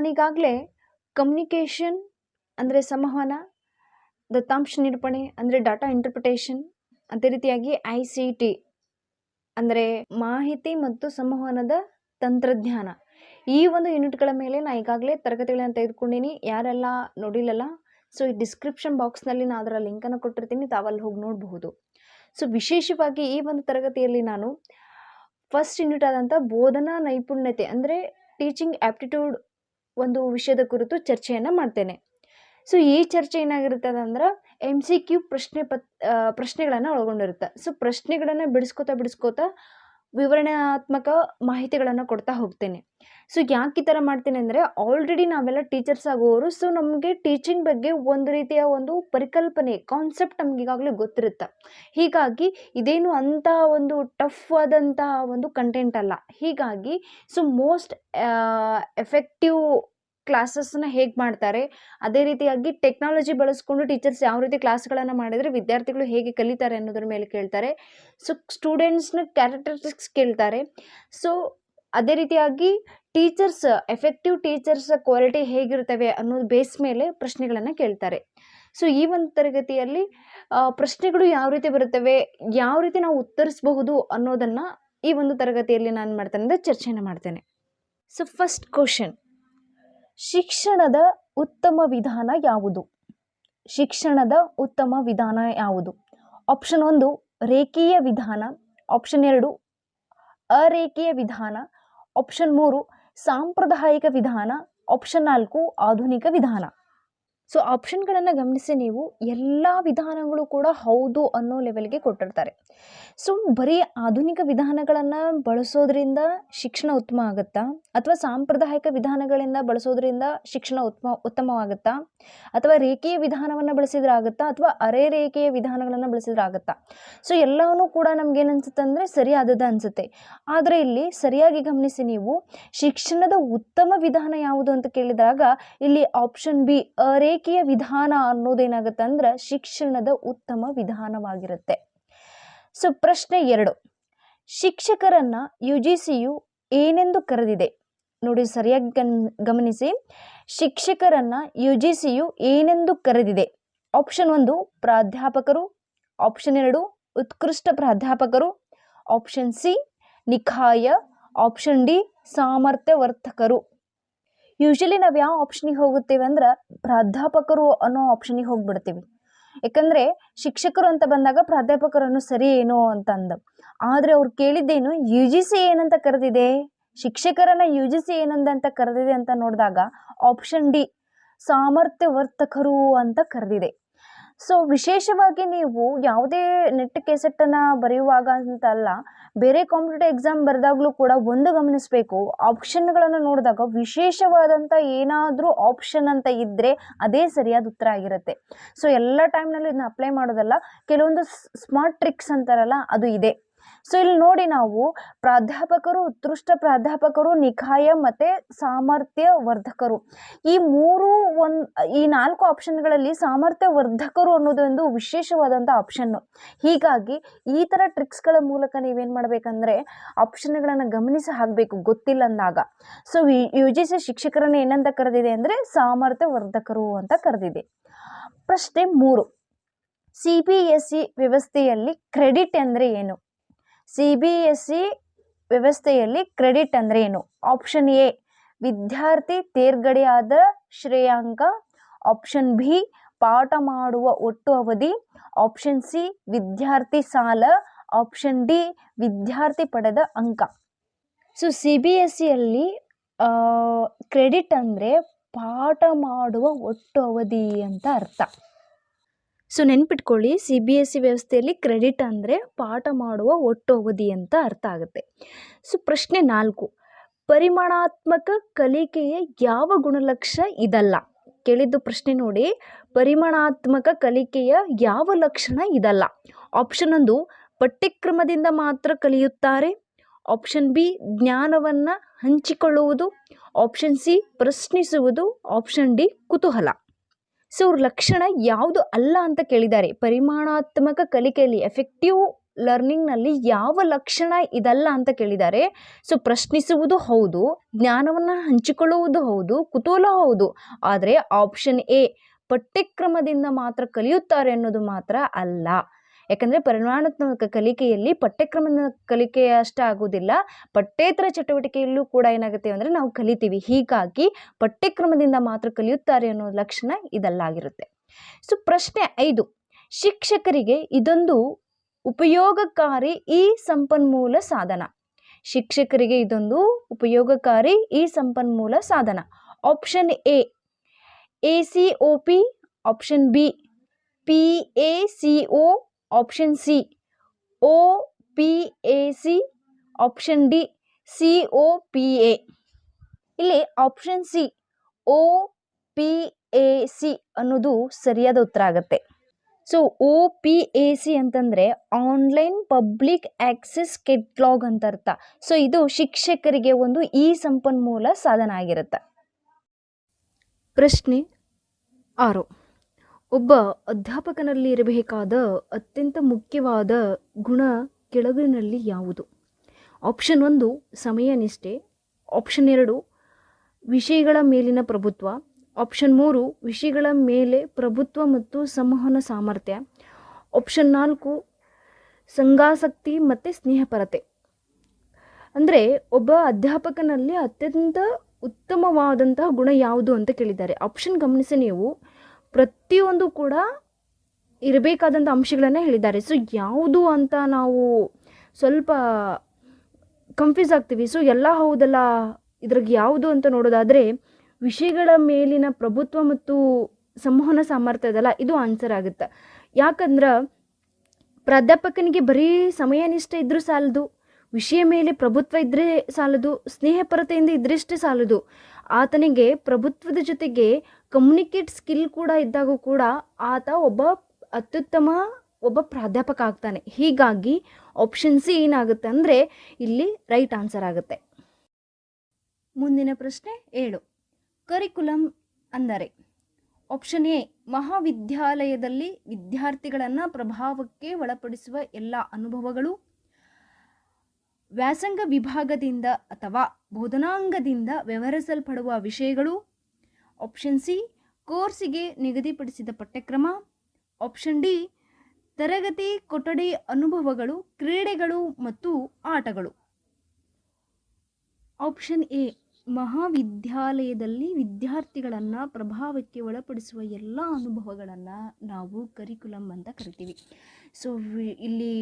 ನಾನೀಗಾಗಲೇ communication ಅಂದರೆ ಸಂವಹನ, ದತ್ತಾಂಶ ನಿರೂಪಣೆ ಅಂದರೆ ಡಾಟಾ ಇಂಟರ್ಪ್ರಿಟೇಷನ್ ಅದೇ ರೀತಿಯಾಗಿ ಐ ಸಿ ಟಿ ಅಂದರೆ ಮಾಹಿತಿ ಮತ್ತು ಸಂವಹನದ ತಂತ್ರಜ್ಞಾನ. ಈ ಒಂದು ಯೂನಿಟ್ಗಳ ಮೇಲೆ ನಾನು ಈಗಾಗಲೇ ತರಗತಿಗಳನ್ನು ತೆಗೆದುಕೊಂಡಿನಿ. ಯಾರೆಲ್ಲ ನೋಡಿಲ್ಲಲ್ಲ? ಸೊ ಈ ಡಿಸ್ಕ್ರಿಪ್ಷನ್ ಬಾಕ್ಸ್ನಲ್ಲಿ ನಾನು ಅದರ ಲಿಂಕನ್ನು ಕೊಟ್ಟಿರ್ತೀನಿ. ತಾವಲ್ಲಿ ಹೋಗಿ ನೋಡಬಹುದು. ಸೊ ವಿಶೇಷವಾಗಿ ಈ ಒಂದು ತರಗತಿಯಲ್ಲಿ ನಾನು ಫಸ್ಟ್ ಯೂನಿಟ್ ಆದಂಥ ಬೋಧನಾ ನೈಪುಣ್ಯತೆ ಅಂದರೆ ಟೀಚಿಂಗ್ ಆ್ಯಪ್ಟಿಟ್ಯೂಡ್ ಒಂದು ವಿಷಯದ ಕುರಿತು ಚರ್ಚೆಯನ್ನು ಮಾಡ್ತೇನೆ. ಸೊ ಈ ಚರ್ಚೆ ಏನಾಗಿರ್ತದೆ ಅಂದ್ರೆ ಎಂ ಸಿ ಕ್ಯೂ ಪ್ರಶ್ನೆ ಪತ್ ಪ್ರಶ್ನೆಗಳನ್ನು ಒಳಗೊಂಡಿರುತ್ತೆ. ಸೊ ಪ್ರಶ್ನೆಗಳನ್ನು ಬಿಡಿಸ್ಕೋತಾ ಬಿಡಿಸ್ಕೋತಾ ವಿವರಣಾತ್ಮಕ ಮಾಹಿತಿಗಳನ್ನು ಕೊಡ್ತಾ ಹೋಗ್ತೇನೆ. ಸೊ ಯಾಕೆ ಈ ಥರ ಮಾಡ್ತೀನಿ ಅಂದರೆ ಆಲ್ರೆಡಿ ನಾವೆಲ್ಲ ಟೀಚರ್ಸ್ ಆಗುವವರು ಸೊ ನಮಗೆ ಟೀಚಿಂಗ್ ಬಗ್ಗೆ ಒಂದು ರೀತಿಯ ಒಂದು ಪರಿಕಲ್ಪನೆ ಕಾನ್ಸೆಪ್ಟ್ ನಮ್ಗೆ ಈಗಾಗಲೇ ಗೊತ್ತಿರುತ್ತೆ. ಹೀಗಾಗಿ, ಇದೇನು ಅಂಥ ಒಂದು ಟಫ್ ಆದಂತಹ ಒಂದು ಕಂಟೆಂಟ್ ಅಲ್ಲ. ಹೀಗಾಗಿ ಸೊ ಮೋಸ್ಟ್ ಎಫೆಕ್ಟಿವ್ ಕ್ಲಾಸಸ್ನ ಹೇಗೆ ಮಾಡ್ತಾರೆ, ಅದೇ ರೀತಿಯಾಗಿ ಟೆಕ್ನಾಲಜಿ ಬಳಸ್ಕೊಂಡು ಟೀಚರ್ಸ್ ಯಾವ ರೀತಿ ಕ್ಲಾಸ್ಗಳನ್ನು ಮಾಡಿದರೆ ವಿದ್ಯಾರ್ಥಿಗಳು ಹೇಗೆ ಕಲಿತಾರೆ ಅನ್ನೋದ್ರ ಮೇಲೆ ಕೇಳ್ತಾರೆ. ಸೊ ಸ್ಟೂಡೆಂಟ್ಸ್ನ ಕ್ಯಾರೆಕ್ಟರಿಸ್ಟಿಕ್ಸ್ ಕೇಳ್ತಾರೆ. ಸೊ ಅದೇ ರೀತಿಯಾಗಿ ಟೀಚರ್ಸ್ ಎಫೆಕ್ಟಿವ್ ಟೀಚರ್ಸ್ ಕ್ವಾಲಿಟಿ ಹೇಗಿರ್ತವೆ ಅನ್ನೋದು ಬೇಸ್ ಮೇಲೆ ಪ್ರಶ್ನೆಗಳನ್ನು ಕೇಳ್ತಾರೆ. ಸೊ ಈ ಒಂದು ತರಗತಿಯಲ್ಲಿ ಪ್ರಶ್ನೆಗಳು ಯಾವ ರೀತಿ ಬರುತ್ತವೆ, ಯಾವ ರೀತಿ ನಾವು ಉತ್ತರಿಸಬಹುದು ಅನ್ನೋದನ್ನು ಈ ಒಂದು ತರಗತಿಯಲ್ಲಿ ನಾನು ಮಾಡ್ತೇನೆ ಅಂದರೆ ಚರ್ಚೆಯನ್ನು ಮಾಡ್ತೇನೆ. ಸೊ ಫಸ್ಟ್ ಕ್ವಶನ್ ಶಿಕ್ಷಣದ ಉತ್ತಮ ವಿಧಾನ ಯಾವುದು? ಶಿಕ್ಷಣದ ಉತ್ತಮ ವಿಧಾನ ಯಾವುದು? ಆಪ್ಷನ್ ಒಂದು, ರೇಖೀಯ ವಿಧಾನ. ಆಪ್ಷನ್ ಎರಡು, ಅರೇಖೀಯ ವಿಧಾನ. ಆಪ್ಷನ್ ಮೂರು ಸಾಂಪ್ರದಾಯಿಕ ವಿಧಾನ ಆಪ್ಷನ್ ನಾಲ್ಕು ಆಧುನಿಕ ವಿಧಾನ ಸೊ ಆಪ್ಷನ್ಗಳನ್ನು ಗಮನಿಸಿ ನೀವು ಎಲ್ಲ ವಿಧಾನಗಳು ಕೂಡ ಹೌದು ಅನ್ನೋ ಲೆವೆಲ್ಗೆ ಕೊಟ್ಟಿರ್ತಾರೆ. ಸೊ ಬರೀ ಆಧುನಿಕ ವಿಧಾನಗಳನ್ನು ಬಳಸೋದ್ರಿಂದ ಶಿಕ್ಷಣ ಉತ್ತಮ ಆಗುತ್ತಾ? ಅಥವಾ ಸಾಂಪ್ರದಾಯಿಕ ವಿಧಾನಗಳಿಂದ ಬಳಸೋದ್ರಿಂದ ಶಿಕ್ಷಣ ಉತ್ತಮ ಉತ್ತಮವಾಗುತ್ತಾ? ಅಥವಾ ರೇಖೀಯ ವಿಧಾನವನ್ನು ಬಳಸಿದ್ರೆ ಆಗುತ್ತಾ? ಅಥವಾ ಅರೆ ರೇಖೆಯ ವಿಧಾನಗಳನ್ನು ಬಳಸಿದ್ರೆ ಆಗುತ್ತಾ? ಸೊ ಎಲ್ಲವನ್ನೂ ಕೂಡ ನಮ್ಗೇನು ಅನ್ಸುತ್ತೆ ಅಂದರೆ ಸರಿಯಾದದ್ದು ಅನಿಸುತ್ತೆ. ಆದರೆ ಇಲ್ಲಿ ಸರಿಯಾಗಿ ಗಮನಿಸಿ ನೀವು ಶಿಕ್ಷಣದ ಉತ್ತಮ ವಿಧಾನ ಯಾವುದು ಅಂತ ಕೇಳಿದಾಗ ಇಲ್ಲಿ ಆಪ್ಷನ್ ಬಿ ಅರೇಖೀಯ ವಿಧಾನ ಅನ್ನೋದೇನಾಗುತ್ತೆ ಅಂದ್ರೆ ಶಿಕ್ಷಣದ ಉತ್ತಮ ವಿಧಾನವಾಗಿರುತ್ತೆ. ಸೊ ಪ್ರಶ್ನೆ ಎರಡು. ಶಿಕ್ಷಕರನ್ನ ಯು ಜಿ ಸಿಯು ಏನೆಂದು ಕರೆದಿದೆ? ನೋಡಿ ಸರಿಯಾಗಿ ಗನ್, ಗಮನಿಸಿ. ಶಿಕ್ಷಕರನ್ನ ಯು ಜಿ ಸಿಯು ಏನೆಂದು ಕರೆದಿದೆ? ಆಪ್ಷನ್ ಒಂದು, ಪ್ರಾಧ್ಯಾಪಕರು. ಆಪ್ಷನ್ ಎರಡು, ಉತ್ಕೃಷ್ಟ ಪ್ರಾಧ್ಯಾಪಕರು. ಆಪ್ಷನ್ ಸಿ ನಿಖಾಯ. ಆಪ್ಷನ್ ಡಿ ಸಾಮರ್ಥ್ಯವರ್ಧಕರು. ಯೂಶಲಿ ನಾವು ಯಾವ ಆಪ್ಷನಿಗೆ ಹೋಗುತ್ತೇವೆ ಅಂದ್ರೆ ಪ್ರಾಧ್ಯಾಪಕರು ಅನ್ನೋ ಆಪ್ಷನಿಗೆ ಹೋಗ್ಬಿಡ್ತೀವಿ. ಯಾಕಂದರೆ ಶಿಕ್ಷಕರು ಅಂತ ಬಂದಾಗ ಪ್ರಾಧ್ಯಾಪಕರನ್ನು ಸರಿ ಏನು ಅಂತ ಅಂದ ಆದರೆ ಅವ್ರು ಕೇಳಿದ್ದೇನು ಯು ಜಿ ಸಿ ಏನಂತ ಕರೆದಿದೆ? ಶಿಕ್ಷಕರನ್ನ ಯು ಜಿ ಸಿ ಏನಂದಂತ ಕರೆದಿದೆ ಅಂತ ನೋಡಿದಾಗ ಆಪ್ಷನ್ ಡಿ ಸಾಮರ್ಥ್ಯ ವರ್ತಕರು ಅಂತ ಕರೆದಿದೆ. ಸೊ ವಿಶೇಷವಾಗಿ ನೀವು ಯಾವುದೇ ನೆಟ್ ಕೆಸೆಟ್ಟನ್ನು ಬರೆಯುವಾಗ ಅಂತ ಅಲ್ಲ ಬೇರೆ ಕಾಂಪಿಟೇಟಿವ್ ಎಕ್ಸಾಮ್ ಬರೆದಾಗಲೂ ಕೂಡ ಒಂದು ಗಮನಿಸಬೇಕು. ಆಪ್ಷನ್ಗಳನ್ನು ನೋಡಿದಾಗ ವಿಶೇಷವಾದಂಥ ಏನಾದರೂ ಆಪ್ಷನ್ ಅಂತ ಇದ್ದರೆ ಅದೇ ಸರಿಯಾದ ಉತ್ತರ ಆಗಿರುತ್ತೆ. ಸೊ ಎಲ್ಲ ಟೈಮ್ನಲ್ಲೂ ಇದನ್ನ ಅಪ್ಲೈ ಮಾಡೋದಲ್ಲ, ಕೆಲವೊಂದು ಸ್ಮಾರ್ಟ್ ಟ್ರಿಕ್ಸ್ ಅಂತಾರಲ್ಲ, ಅದು ಇದೆ. ಸೊ ಇಲ್ಲಿ ನೋಡಿ ನಾವು ಪ್ರಾಧ್ಯಾಪಕರು, ಉತ್ಕೃಷ್ಟ ಪ್ರಾಧ್ಯಾಪಕರು, ನಿಖಾಯ ಮತ್ತು ಸಾಮರ್ಥ್ಯ ವರ್ಧಕರು. ಈ ಮೂರು ಒಂದು, ಈ ನಾಲ್ಕು ಆಪ್ಷನ್ಗಳಲ್ಲಿ ಸಾಮರ್ಥ್ಯ ವರ್ಧಕರು ಅನ್ನೋದೊಂದು ವಿಶೇಷವಾದಂಥ ಆಪ್ಷನ್ನು ಹೀಗಾಗಿ ಈ ಥರ ಟ್ರಿಕ್ಸ್ಗಳ ಮೂಲಕ ನೀವೇನು ಮಾಡಬೇಕಂದ್ರೆ ಆಪ್ಷನ್ಗಳನ್ನು ಗಮನಿಸಿ ಹಾಕಬೇಕು ಗೊತ್ತಿಲ್ಲ ಅಂದಾಗ ಸೊ ಯು ಜಿ ಸಿ ಶಿಕ್ಷಕರನ್ನು ಏನಂತ ಕರೆದಿದೆ ಅಂದರೆ ಸಾಮರ್ಥ್ಯ ವರ್ಧಕರು ಅಂತ ಕರೆದಿದೆ. ಪ್ರಶ್ನೆ ಮೂರು. ಸಿ ಬಿ ಎಸ್ ಸಿ ವ್ಯವಸ್ಥೆಯಲ್ಲಿ ಕ್ರೆಡಿಟ್ ಅಂದರೆ ಏನು? ಸಿ ವ್ಯವಸ್ಥೆಯಲ್ಲಿ ಕ್ರೆಡಿಟ್ ಅಂದರೆ ಏನು? ಆಪ್ಷನ್ ಎ, ವಿದ್ಯಾರ್ಥಿ ತೇರ್ಗಡೆಯಾದ ಶ್ರೇಯಾಂಕ. ಆಪ್ಷನ್ ಬಿ, ಪಾಠ ಮಾಡುವ ಒಟ್ಟು ಅವಧಿ. ಆಪ್ಷನ್ ಸಿ, ವಿದ್ಯಾರ್ಥಿ ಸಾಲ. ಆಪ್ಷನ್ ಡಿ, ವಿದ್ಯಾರ್ಥಿ ಪಡೆದ ಅಂಕ. ಸೊ ಸಿ ಬಿ ಎಸ್ ಸಿಯಲ್ಲಿ ಕ್ರೆಡಿಟ್ ಅಂದರೆ ಪಾಠ ಮಾಡುವ ಒಟ್ಟು ಅವಧಿ ಅಂತ ಅರ್ಥ. ಸೊ ನೆನ್ಪಿಟ್ಕೊಳ್ಳಿ ಸಿ ಬಿ ಎಸ್ ಸಿ ವ್ಯವಸ್ಥೆಯಲ್ಲಿ ಕ್ರೆಡಿಟ್ ಅಂದರೆ ಪಾಠ ಮಾಡುವ ಒಟ್ಟು ಅವಧಿ ಅಂತ ಅರ್ಥ ಆಗುತ್ತೆ. ಸೊ ಪ್ರಶ್ನೆ ನಾಲ್ಕು. ಪರಿಮಾಣಾತ್ಮಕ ಕಲಿಕೆಯ ಯಾವ ಗುಣಲಕ್ಷ ಇದಲ್ಲ? ಕೇಳಿದ್ದು ಪ್ರಶ್ನೆ ನೋಡಿ. ಪರಿಮಾಣಾತ್ಮಕ ಕಲಿಕೆಯ ಯಾವ ಲಕ್ಷಣ ಇದಲ್ಲ? ಆಪ್ಷನ್ ಒಂದು, ಪಠ್ಯಕ್ರಮದಿಂದ ಮಾತ್ರ ಕಲಿಯುತ್ತಾರೆ. ಆಪ್ಷನ್ ಬಿ ಜ್ಞಾನವನ್ನು ಹಂಚಿಕೊಳ್ಳುವುದು. ಆಪ್ಷನ್ ಸಿ ಪ್ರಶ್ನಿಸುವುದು. ಆಪ್ಷನ್ ಡಿ ಕುತೂಹಲ. ಸೊ ಅವ್ರ ಲಕ್ಷಣ ಯಾವುದು ಅಲ್ಲ ಅಂತ ಕೇಳಿದ್ದಾರೆ. ಪರಿಮಾಣಾತ್ಮಕ ಕಲಿಕೆಯಲ್ಲಿ ಎಫೆಕ್ಟಿವ್ ಲರ್ನಿಂಗ್ನಲ್ಲಿ ಯಾವ ಲಕ್ಷಣ ಇದಲ್ಲ ಅಂತ ಕೇಳಿದ್ದಾರೆ. ಸೊ ಪ್ರಶ್ನಿಸುವುದು ಹೌದು, ಜ್ಞಾನವನ್ನು ಹಂಚಿಕೊಳ್ಳುವುದು ಹೌದು, ಕುತೂಹಲ ಹೌದು. ಆದರೆ ಆಪ್ಷನ್ ಎ ಪಠ್ಯಕ್ರಮದಿಂದ ಮಾತ್ರ ಕಲಿಯುತ್ತಾರೆ ಅನ್ನೋದು ಮಾತ್ರ ಅಲ್ಲ. ಯಾಕಂದರೆ ಪರಿಮಾಣಾತ್ಮಕ ಕಲಿಕೆಯಲ್ಲಿ ಪಠ್ಯಕ್ರಮದ ಕಲಿಕೆ ಅಷ್ಟೇ ಆಗೋದಿಲ್ಲ. ಪಠ್ಯೇತರ ಚಟುವಟಿಕೆಯಲ್ಲೂ ಕೂಡ ಏನಾಗುತ್ತೆ ಅಂದರೆ ನಾವು ಕಲಿತೀವಿ. ಹೀಗಾಗಿ ಪಠ್ಯಕ್ರಮದಿಂದ ಮಾತ್ರ ಕಲಿಯುತ್ತಾರೆ ಅನ್ನೋ ಲಕ್ಷಣ ಇದಲ್ಲಾಗಿರುತ್ತೆ ಸೊ ಪ್ರಶ್ನೆ ಐದು. ಶಿಕ್ಷಕರಿಗೆ ಇದೊಂದು ಉಪಯೋಗಕಾರಿ ಈ ಸಂಪನ್ಮೂಲ ಸಾಧನ. ಶಿಕ್ಷಕರಿಗೆ ಇದೊಂದು ಉಪಯೋಗಕಾರಿ ಈ ಸಂಪನ್ಮೂಲ ಸಾಧನ. Option A A C O P option B P A C O option C O P A C option D C O P A ಇಲ್ಲಿ option C O P A C ಅನ್ನೋದು ಸರಿಯಾದ ಉತ್ತರ ಆಗುತ್ತೆ. So O P A C ಅಂತಂದರೆ online public access catalogue ಅಂತ ಅರ್ಥ. So ಇದು ಶಿಕ್ಷಕರಿಗೆ ಒಂದು ಈ ಸಂಪನ್ಮೂಲ ಸಾಧನ ಆಗಿರುತ್ತೆ. ಪ್ರಶ್ನೆ ಆರು. ಒಬ್ಬ ಅಧ್ಯಾಪಕನಲ್ಲಿ ಇರಬೇಕಾದ ಅತ್ಯಂತ ಮುಖ್ಯವಾದ ಗುಣ ಕೆಳಗಿನಲ್ಲಿ ಯಾವುದು? ಆಪ್ಷನ್ ಒಂದು, ಸಮಯ ನಿಷ್ಠೆ. ಆಪ್ಷನ್ ಎರಡು, ವಿಷಯಗಳ ಮೇಲಿನ ಪ್ರಭುತ್ವ. ಆಪ್ಷನ್ ಮೂರು, ವಿಷಯಗಳ ಮೇಲೆ ಪ್ರಭುತ್ವ ಮತ್ತು ಸಂವಹನ ಸಾಮರ್ಥ್ಯ. ಆಪ್ಷನ್ ನಾಲ್ಕು, ಸಂಘಾಸಕ್ತಿ ಮತ್ತು ಸ್ನೇಹಪರತೆ. ಅಂದರೆ ಒಬ್ಬ ಅಧ್ಯಾಪಕನಲ್ಲಿ ಅತ್ಯಂತ ಉತ್ತಮವಾದಂತಹ ಗುಣ ಯಾವುದು ಅಂತ ಕೇಳಿದ್ದಾರೆ. ಆಪ್ಷನ್ ಗಮನಿಸಿ ನೀವು. ಪ್ರತಿಯೊಂದು ಕೂಡ ಇರಬೇಕಾದಂಥ ಅಂಶಗಳನ್ನೇ ಹೇಳಿದ್ದಾರೆ. ಸೊ ಯಾವುದು ಅಂತ ನಾವು ಸ್ವಲ್ಪ ಕನ್ಫ್ಯೂಸ್ ಆಗ್ತೀವಿ. ಸೊ ಎಲ್ಲ ಹೌದಲ್ಲ? ಇದ್ರಾಗ ಯಾವುದು ಅಂತ ನೋಡೋದಾದರೆ, ವಿಷಯಗಳ ಮೇಲಿನ ಪ್ರಭುತ್ವ ಮತ್ತು ಸಂವಹನ ಸಾಮರ್ಥ್ಯ ಇದಲ್ಲ ಇದು ಆನ್ಸರ್ ಆಗುತ್ತೆ. ಯಾಕಂದ್ರೆ, ಪ್ರಾಧ್ಯಾಪಕನಿಗೆ ಬರೀ ಸಮಯ ನಿಷ್ಠೆ ಇದ್ರೂ ಸಾಲದು, ವಿಷಯ ಮೇಲೆ ಪ್ರಭುತ್ವ ಇದ್ದರೆ ಸಾಲದು, ಸ್ನೇಹಪರತೆಯಿಂದ ಇದ್ರಷ್ಟೇ ಸಾಲದು. ಆತನಿಗೆ ಪ್ರಭುತ್ವದ ಜೊತೆಗೆ ಕಮ್ಯುನಿಕೇಟ್ ಸ್ಕಿಲ್ ಕೂಡ ಇದ್ದಾಗೂ ಕೂಡ ಆತ ಒಬ್ಬ ಅತ್ಯುತ್ತಮ ಒಬ್ಬ ಪ್ರಾಧ್ಯಾಪಕ ಆಗ್ತಾನೆ. ಹೀಗಾಗಿ ಆಪ್ಷನ್ ಸಿ ಏನಾಗುತ್ತೆ ಅಂದರೆ ಇಲ್ಲಿ ರೈಟ್ ಆನ್ಸರ್ ಆಗುತ್ತೆ. ಮುಂದಿನ ಪ್ರಶ್ನೆ ಏಳು. ಕರಿಕುಲಮ್ ಅಂದರೆ ಆಪ್ಷನ್ ಎ ಮಹಾವಿದ್ಯಾಲಯದಲ್ಲಿ ವಿದ್ಯಾರ್ಥಿಗಳನ್ನು ಪ್ರಭಾವಕ್ಕೆ ಒಳಪಡಿಸುವ ಎಲ್ಲ ಅನುಭವಗಳು, ವ್ಯಾಸಂಗ ವಿಭಾಗದಿಂದ ಅಥವಾ ಬೋಧನಾಂಗದಿಂದ ವ್ಯವಹರಿಸಲ್ಪಡುವ ವಿಷಯಗಳು ಆಪ್ಷನ್ ಸಿ ಕೋರ್ಸಿಗೆ ನಿಗದಿಪಡಿಸಿದ ಪಠ್ಯಕ್ರಮ. ಆಪ್ಷನ್ ಡಿ ತರಗತಿ ಕೊಠಡಿ ಅನುಭವಗಳು, ಕ್ರೀಡೆಗಳು ಮತ್ತು ಆಟಗಳು. ಆಪ್ಷನ್ ಎ ಮಹಾವಿದ್ಯಾಲಯದಲ್ಲಿ ವಿದ್ಯಾರ್ಥಿಗಳನ್ನು ಪ್ರಭಾವಕ್ಕೆ ಒಳಪಡಿಸುವ ಎಲ್ಲ ಅನುಭವಗಳನ್ನು ನಾವು ಕರಿಕುಲಮ್ ಅಂತ ಕರಿತೀವಿ. ಸೊ ಇಲ್ಲಿ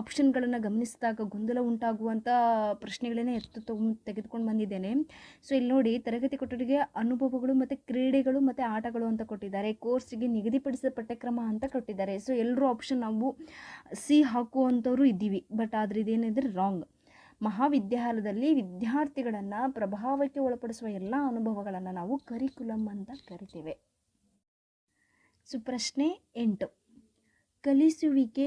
ಆಪ್ಷನ್ಗಳನ್ನು ಗಮನಿಸಿದಾಗ ಗೊಂದಲ ಉಂಟಾಗುವಂಥ ಪ್ರಶ್ನೆಗಳನ್ನೇ ಎತ್ತು ತೆಗೆದುಕೊಂಡು ಬಂದಿದ್ದೇನೆ. ಸೊ ಇಲ್ಲಿ ನೋಡಿ, ತರಗತಿ ಕೊಠಡಿಗೆ ಅನುಭವಗಳು ಮತ್ತು ಕ್ರೀಡೆಗಳು ಮತ್ತು ಆಟಗಳು ಅಂತ ಕೊಟ್ಟಿದ್ದಾರೆ. ಕೋರ್ಸಿಗೆ ನಿಗದಿಪಡಿಸಿದ ಪಠ್ಯಕ್ರಮ ಅಂತ ಕೊಟ್ಟಿದ್ದಾರೆ. ಸೊ ಎಲ್ಲರೂ ಆಪ್ಷನ್ ನಾವು ಸಿ ಹಾಕುವಂಥವ್ರು ಇದ್ದೀವಿ. ಬಟ್ ಆದರೆ ಇದೇನಿದ್ರೆ ರಾಂಗ್ ಮಹಾವಿದ್ಯಾಲಯದಲ್ಲಿ ವಿದ್ಯಾರ್ಥಿಗಳನ್ನು ಪ್ರಭಾವಕ್ಕೆ ಒಳಪಡಿಸುವ ಎಲ್ಲ ಅನುಭವಗಳನ್ನು ನಾವು ಕರಿಕುಲಮ್ ಅಂತ ಕರಿತೇವೆ. ಸೊ ಪ್ರಶ್ನೆ ಎಂಟು. ಕಲಿಸುವಿಕೆ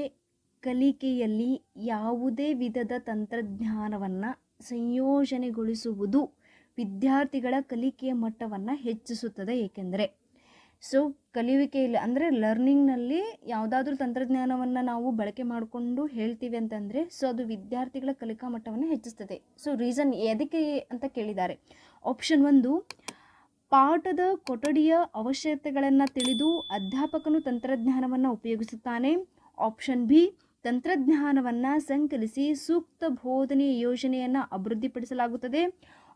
ಕಲಿಕೆಯಲ್ಲಿ ಯಾವುದೇ ವಿಧದ ತಂತ್ರಜ್ಞಾನವನ್ನು ಸಂಯೋಜನೆಗೊಳಿಸುವುದು ವಿದ್ಯಾರ್ಥಿಗಳ ಕಲಿಕೆಯ ಮಟ್ಟವನ್ನು ಹೆಚ್ಚಿಸುತ್ತದೆ. ಏಕೆಂದರೆ, ಸೊ, ಕಲಿಯುವಿಕೆಯಲ್ಲಿ ಅಂದರೆ ಲರ್ನಿಂಗ್ನಲ್ಲಿ ಯಾವುದಾದ್ರೂ ತಂತ್ರಜ್ಞಾನವನ್ನು ನಾವು ಬಳಕೆ ಮಾಡಿಕೊಂಡು ಹೇಳ್ತೀವಿ ಅಂತಂದರೆ, ಸೊ, ಅದು ವಿದ್ಯಾರ್ಥಿಗಳ ಕಲಿಕಾ ಮಟ್ಟವನ್ನು ಹೆಚ್ಚಿಸ್ತದೆ. ಸೊ ರೀಸನ್ ಎದಕ್ಕೆ ಅಂತ ಕೇಳಿದ್ದಾರೆ. ಆಪ್ಷನ್ ಒಂದು, ಪಾಠದ ಕೊಠಡಿಯ ಅವಶ್ಯಕತೆಗಳನ್ನು ತಿಳಿದು ಅಧ್ಯಾಪಕನು ತಂತ್ರಜ್ಞಾನವನ್ನು ಉಪಯೋಗಿಸುತ್ತಾನೆ. ಆಪ್ಷನ್ ಬಿ ತಂತ್ರಜ್ಞಾನವನ್ನು ಸಂಕಲಿಸಿ ಸೂಕ್ತ ಬೋಧನೆ ಯೋಜನೆಯನ್ನು ಅಭಿವೃದ್ಧಿಪಡಿಸಲಾಗುತ್ತದೆ.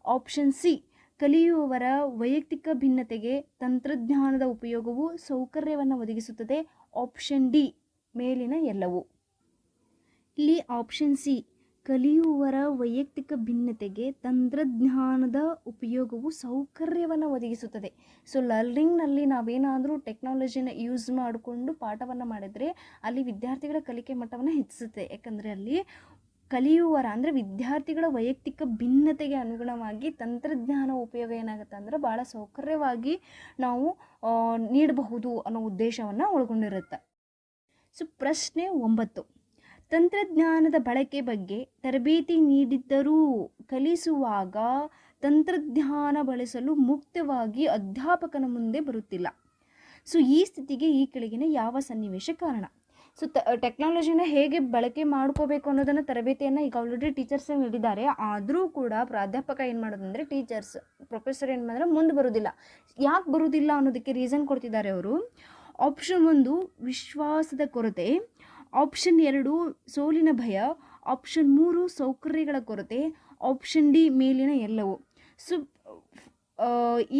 ಆಪ್ಷನ್ ಸಿ ಕಲಿಯುವವರ ವೈಯಕ್ತಿಕ ಭಿನ್ನತೆಗೆ ತಂತ್ರಜ್ಞಾನದ ಉಪಯೋಗವು ಸೌಕರ್ಯವನ್ನು ಒದಗಿಸುತ್ತದೆ. ಆಪ್ಷನ್ ಡಿ ಮೇಲಿನ ಎಲ್ಲವು. ಇಲ್ಲಿ ಆಪ್ಷನ್ ಸಿ ಕಲಿಯುವವರ ವೈಯಕ್ತಿಕ ಭಿನ್ನತೆಗೆ ತಂತ್ರಜ್ಞಾನದ ಉಪಯೋಗವು ಸೌಕರ್ಯವನ್ನು ಒದಗಿಸುತ್ತದೆ. ಸೊ ಲರ್ನಿಂಗ್ನಲ್ಲಿ ನಾವೇನಾದರೂ ಟೆಕ್ನಾಲಜಿನ ಯೂಸ್ ಮಾಡಿಕೊಂಡು ಪಾಠವನ್ನು ಮಾಡಿದರೆ ಅಲ್ಲಿ ವಿದ್ಯಾರ್ಥಿಗಳ ಕಲಿಕೆ ಮಟ್ಟವನ್ನು ಹೆಚ್ಚಿಸುತ್ತೆ. ಯಾಕಂದರೆ ಅಲ್ಲಿ ಕಲಿಯುವರ ಅಂದರೆ ವಿದ್ಯಾರ್ಥಿಗಳ ವೈಯಕ್ತಿಕ ಭಿನ್ನತೆಗೆ ಅನುಗುಣವಾಗಿ ತಂತ್ರಜ್ಞಾನ ಉಪಯೋಗ ಏನಾಗುತ್ತೆ ಅಂದರೆ ಭಾಳ ಸೌಕರ್ಯವಾಗಿ ನಾವು ನೀಡಬಹುದು ಅನ್ನೋ ಉದ್ದೇಶವನ್ನು ಒಳಗೊಂಡಿರುತ್ತೆ. ಸೊ ಪ್ರಶ್ನೆ ಒಂಬತ್ತು. ತಂತ್ರಜ್ಞಾನದ ಬಳಕೆ ಬಗ್ಗೆ ತರಬೇತಿ ನೀಡಿದ್ದರೂ ಕಲಿಸುವಾಗ ತಂತ್ರಜ್ಞಾನ ಬಳಸಲು ಮುಕ್ತವಾಗಿ ಅಧ್ಯಾಪಕನ ಮುಂದೆ ಬರುತ್ತಿಲ್ಲ. ಸೊ, ಈ ಸ್ಥಿತಿಗೆ ಈ ಕೆಳಗಿನ ಯಾವ ಸನ್ನಿವೇಶ ಕಾರಣ? ಸೊ, ತ, ಟೆಕ್ನಾಲಜಿನ ಹೇಗೆ ಬಳಕೆ ಮಾಡ್ಕೋಬೇಕು ಅನ್ನೋದನ್ನು ತರಬೇತಿಯನ್ನು ಈಗ ಆಲ್ರೆಡಿ ಟೀಚರ್ಸ್ ನೀಡಿದ್ದಾರೆ. ಆದರೂ ಕೂಡ ಪ್ರಾಧ್ಯಾಪಕ ಏನು ಮಾಡೋದಂದರೆ ಟೀಚರ್ಸ್ ಪ್ರೊಫೆಸರ್ ಏನು ಮಾಡಿದ್ರೆ ಮುಂದೆ ಬರೋದಿಲ್ಲ. ಯಾಕೆ ಬರೋದಿಲ್ಲ ಅನ್ನೋದಕ್ಕೆ ರೀಸನ್ ಕೊಡ್ತಿದ್ದಾರೆ ಅವರು. ಆಪ್ಷನ್ ಒಂದು, ವಿಶ್ವಾಸದ ಕೊರತೆ. ಆಪ್ಷನ್ ಎರಡು, ಸೋಲಿನ ಭಯ. ಆಪ್ಷನ್ ಮೂರು, ಸೌಕರ್ಯಗಳ ಕೊರತೆ. ಆಪ್ಷನ್ ಡಿ, ಮೇಲಿನ ಎಲ್ಲವೂ. ಸೊ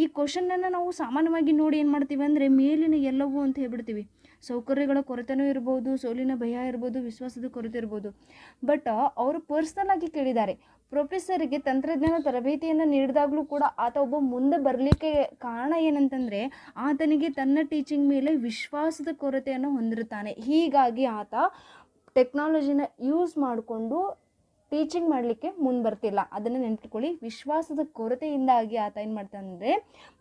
ಈ ಕ್ವಶನನ್ನು ನಾವು ಸಾಮಾನ್ಯವಾಗಿ ನೋಡಿ ಏನು ಮಾಡ್ತೀವಿ ಅಂದರೆ ಮೇಲಿನ ಎಲ್ಲವೂ ಅಂತ ಹೇಳ್ಬಿಡ್ತೀವಿ. ಸೌಕರ್ಯಗಳ ಕೊರತೆನೂ ಇರ್ಬೋದು, ಸೋಲಿನ ಭಯ ಇರ್ಬೋದು, ವಿಶ್ವಾಸದ ಕೊರತೆ ಇರ್ಬೋದು. ಬಟ್ ಅವರು ಪರ್ಸ್ನಲ್ ಆಗಿ ಕೇಳಿದ್ದಾರೆ. ಪ್ರೊಫೆಸರ್ಗೆ ತಂತ್ರಜ್ಞಾನ ತರಬೇತಿಯನ್ನು ನೀಡಿದಾಗಲೂ ಕೂಡ ಆತ ಒಬ್ಬ ಮುಂದೆ ಬರಲಿಕ್ಕೆ ಕಾರಣ ಏನಂತಂದರೆ, ಆತನಿಗೆ ತನ್ನ ಟೀಚಿಂಗ್ ಮೇಲೆ ವಿಶ್ವಾಸದ ಕೊರತೆಯನ್ನು ಹೊಂದಿರುತ್ತಾನೆ. ಹೀಗಾಗಿ ಆತ ಟೆಕ್ನಾಲಜಿನ ಯೂಸ್ ಮಾಡಿಕೊಂಡು ಟೀಚಿಂಗ್ ಮಾಡಲಿಕ್ಕೆ ಮುಂದೆ ಬರ್ತಿಲ್ಲ. ಅದನ್ನು ನೆನ್ಪಿಟ್ಕೊಳ್ಳಿ. ವಿಶ್ವಾಸದ ಕೊರತೆಯಿಂದಾಗಿ ಆತ ಏನು ಮಾಡ್ತಾನಂದರೆ,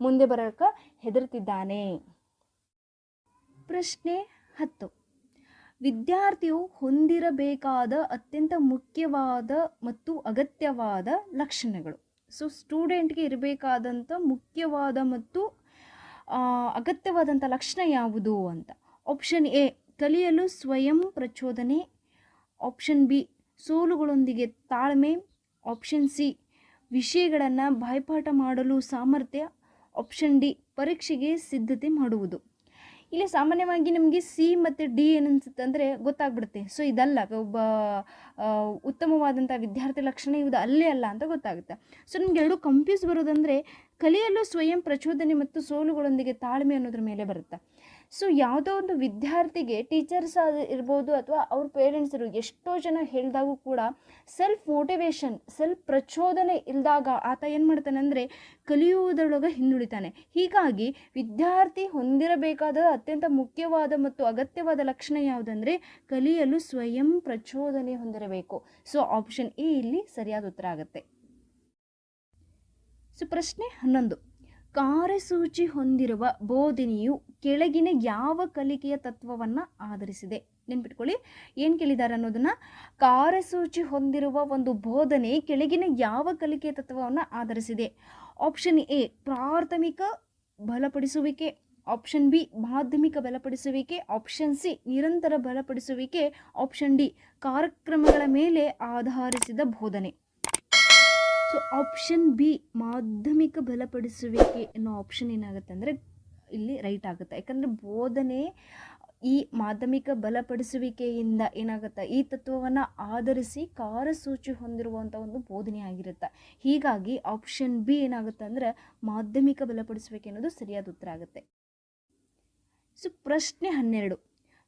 ಮುಂದೆ ಬರೋಕ್ಕೆ ಹೆದರ್ತಿದ್ದಾನೆ. ಪ್ರಶ್ನೆ ಹತ್ತು. ವಿದ್ಯಾರ್ಥಿಯು ಹೊಂದಿರಬೇಕಾದ ಅತ್ಯಂತ ಮುಖ್ಯವಾದ ಮತ್ತು ಅಗತ್ಯವಾದ ಲಕ್ಷಣಗಳು. ಸೊ ಸ್ಟೂಡೆಂಟ್ಗೆ ಇರಬೇಕಾದಂಥ ಮುಖ್ಯವಾದ ಮತ್ತು ಅಗತ್ಯವಾದಂಥ ಲಕ್ಷಣ ಯಾವುದು ಅಂತ. ಆಪ್ಷನ್ ಎ ಕಲಿಯಲು ಸ್ವಯಂ ಪ್ರಚೋದನೆ. ಆಪ್ಷನ್ ಬಿ ಸೋಲುಗಳೊಂದಿಗೆ ತಾಳ್ಮೆ. ಆಪ್ಷನ್ ಸಿ ವಿಷಯಗಳನ್ನು ಬಾಯ್ಪಾಠ ಮಾಡಲು ಸಾಮರ್ಥ್ಯ. ಆಪ್ಷನ್ ಡಿ ಪರೀಕ್ಷೆಗೆ ಸಿದ್ಧತೆ ಮಾಡುವುದು. ಇಲ್ಲಿ ಸಾಮಾನ್ಯವಾಗಿ ನಮಗೆ ಸಿ ಮತ್ತು ಡಿ ಏನನ್ಸುತ್ತೆ ಅಂದರೆ ಗೊತ್ತಾಗ್ಬಿಡುತ್ತೆ. ಸೊ ಇದಲ್ಲ, ಒಬ್ಬ ಉತ್ತಮವಾದಂಥ ವಿದ್ಯಾರ್ಥಿ ಲಕ್ಷಣ ಇದು ಅಲ್ಲೇ ಅಲ್ಲ ಅಂತ ಗೊತ್ತಾಗುತ್ತೆ. ಸೊ ನಮ್ಗೆ ಎರಡು ಕಂಪ್ಯೂಸ್ ಬರೋದಂದರೆ ಕಲಿಯಲು ಸ್ವಯಂ ಪ್ರಚೋದನೆ ಮತ್ತು ಸೋಲುಗಳೊಂದಿಗೆ ತಾಳ್ಮೆ ಅನ್ನೋದ್ರ ಮೇಲೆ ಬರುತ್ತೆ? ಸೊ ಯಾವುದೋ ಒಂದು ವಿದ್ಯಾರ್ಥಿಗೆ ಟೀಚರ್ಸ್ ಇರ್ಬೋದು ಅಥವಾ ಅವ್ರ ಪೇರೆಂಟ್ಸ್ ಇರು ಎಷ್ಟೋ ಜನ ಹೇಳಿದಾಗೂ ಕೂಡ ಸೆಲ್ಫ್ ಮೋಟಿವೇಶನ್ ಸೆಲ್ಫ್ ಪ್ರಚೋದನೆ ಇಲ್ಲದಾಗ ಆತ ಏನು ಮಾಡ್ತಾನೆ ಅಂದರೆ ಕಲಿಯುವುದರೊಳಗೆ ಹಿಂದುಳಿತಾನೆ. ಹೀಗಾಗಿ ವಿದ್ಯಾರ್ಥಿ ಹೊಂದಿರಬೇಕಾದ ಅತ್ಯಂತ ಮುಖ್ಯವಾದ ಮತ್ತು ಅಗತ್ಯವಾದ ಲಕ್ಷಣ ಯಾವುದಂದರೆ ಕಲಿಯಲು ಸ್ವಯಂ ಪ್ರಚೋದನೆ ಹೊಂದಿರಬೇಕು. ಸೊ ಆಪ್ಷನ್ ಎ ಇಲ್ಲಿ ಸರಿಯಾದ ಉತ್ತರ ಆಗುತ್ತೆ. ಸೊ ಪ್ರಶ್ನೆ ಹನ್ನೊಂದು. ಕಾರ್ಯಸೂಚಿ ಹೊಂದಿರುವ ಬೋಧನೆಯು ಕೆಳಗಿನ ಯಾವ ಕಲಿಕೆಯ ತತ್ವವನ್ನು ಆಧರಿಸಿದೆ? ನೆನ್ಪಿಟ್ಕೊಳ್ಳಿ. ಏನು ಕೇಳಿದ್ದಾರೆ ಅನ್ನೋದನ್ನ? ಕಾರ್ಯಸೂಚಿ ಹೊಂದಿರುವ ಒಂದು ಬೋಧನೆ ಕೆಳಗಿನ ಯಾವ ಕಲಿಕೆಯ ತತ್ವವನ್ನು ಆಧರಿಸಿದೆ? ಆಪ್ಷನ್ ಎ ಪ್ರಾಥಮಿಕ ಬಲಪಡಿಸುವಿಕೆ. ಆಪ್ಷನ್ ಬಿ ಮಾಧ್ಯಮಿಕ ಬಲಪಡಿಸುವಿಕೆ. ಆಪ್ಷನ್ ಸಿ ನಿರಂತರ ಬಲಪಡಿಸುವಿಕೆ. ಆಪ್ಷನ್ ಡಿ ಕಾರ್ಯಕ್ರಮಗಳ ಮೇಲೆ ಆಧರಿಸಿದ ಬೋಧನೆ. ಸೊ ಆಪ್ಷನ್ ಬಿ ಮಾಧ್ಯಮಿಕ ಬಲಪಡಿಸುವಿಕೆ ಅನ್ನೋ ಆಪ್ಷನ್ ಏನಾಗುತ್ತೆ ಅಂದರೆ ಇಲ್ಲಿ ರೈಟ್ ಆಗುತ್ತೆ. ಯಾಕಂದರೆ ಬೋಧನೆ ಈ ಮಾಧ್ಯಮಿಕ ಬಲಪಡಿಸುವಿಕೆಯಿಂದ ಏನಾಗುತ್ತೆ? ಈ ತತ್ವವನ್ನು ಆಧರಿಸಿ ಕಾರಸೂಚಿ ಹೊಂದಿರುವಂಥ ಒಂದು ಬೋಧನೆ ಆಗಿರುತ್ತೆ. ಹೀಗಾಗಿ ಆಪ್ಷನ್ ಬಿ ಏನಾಗುತ್ತೆ ಅಂದರೆ ಮಾಧ್ಯಮಿಕ ಬಲಪಡಿಸುವಿಕೆ ಅನ್ನೋದು ಸರಿಯಾದ ಉತ್ತರ ಆಗುತ್ತೆ. ಸೊ ಪ್ರಶ್ನೆ ಹನ್ನೆರಡು,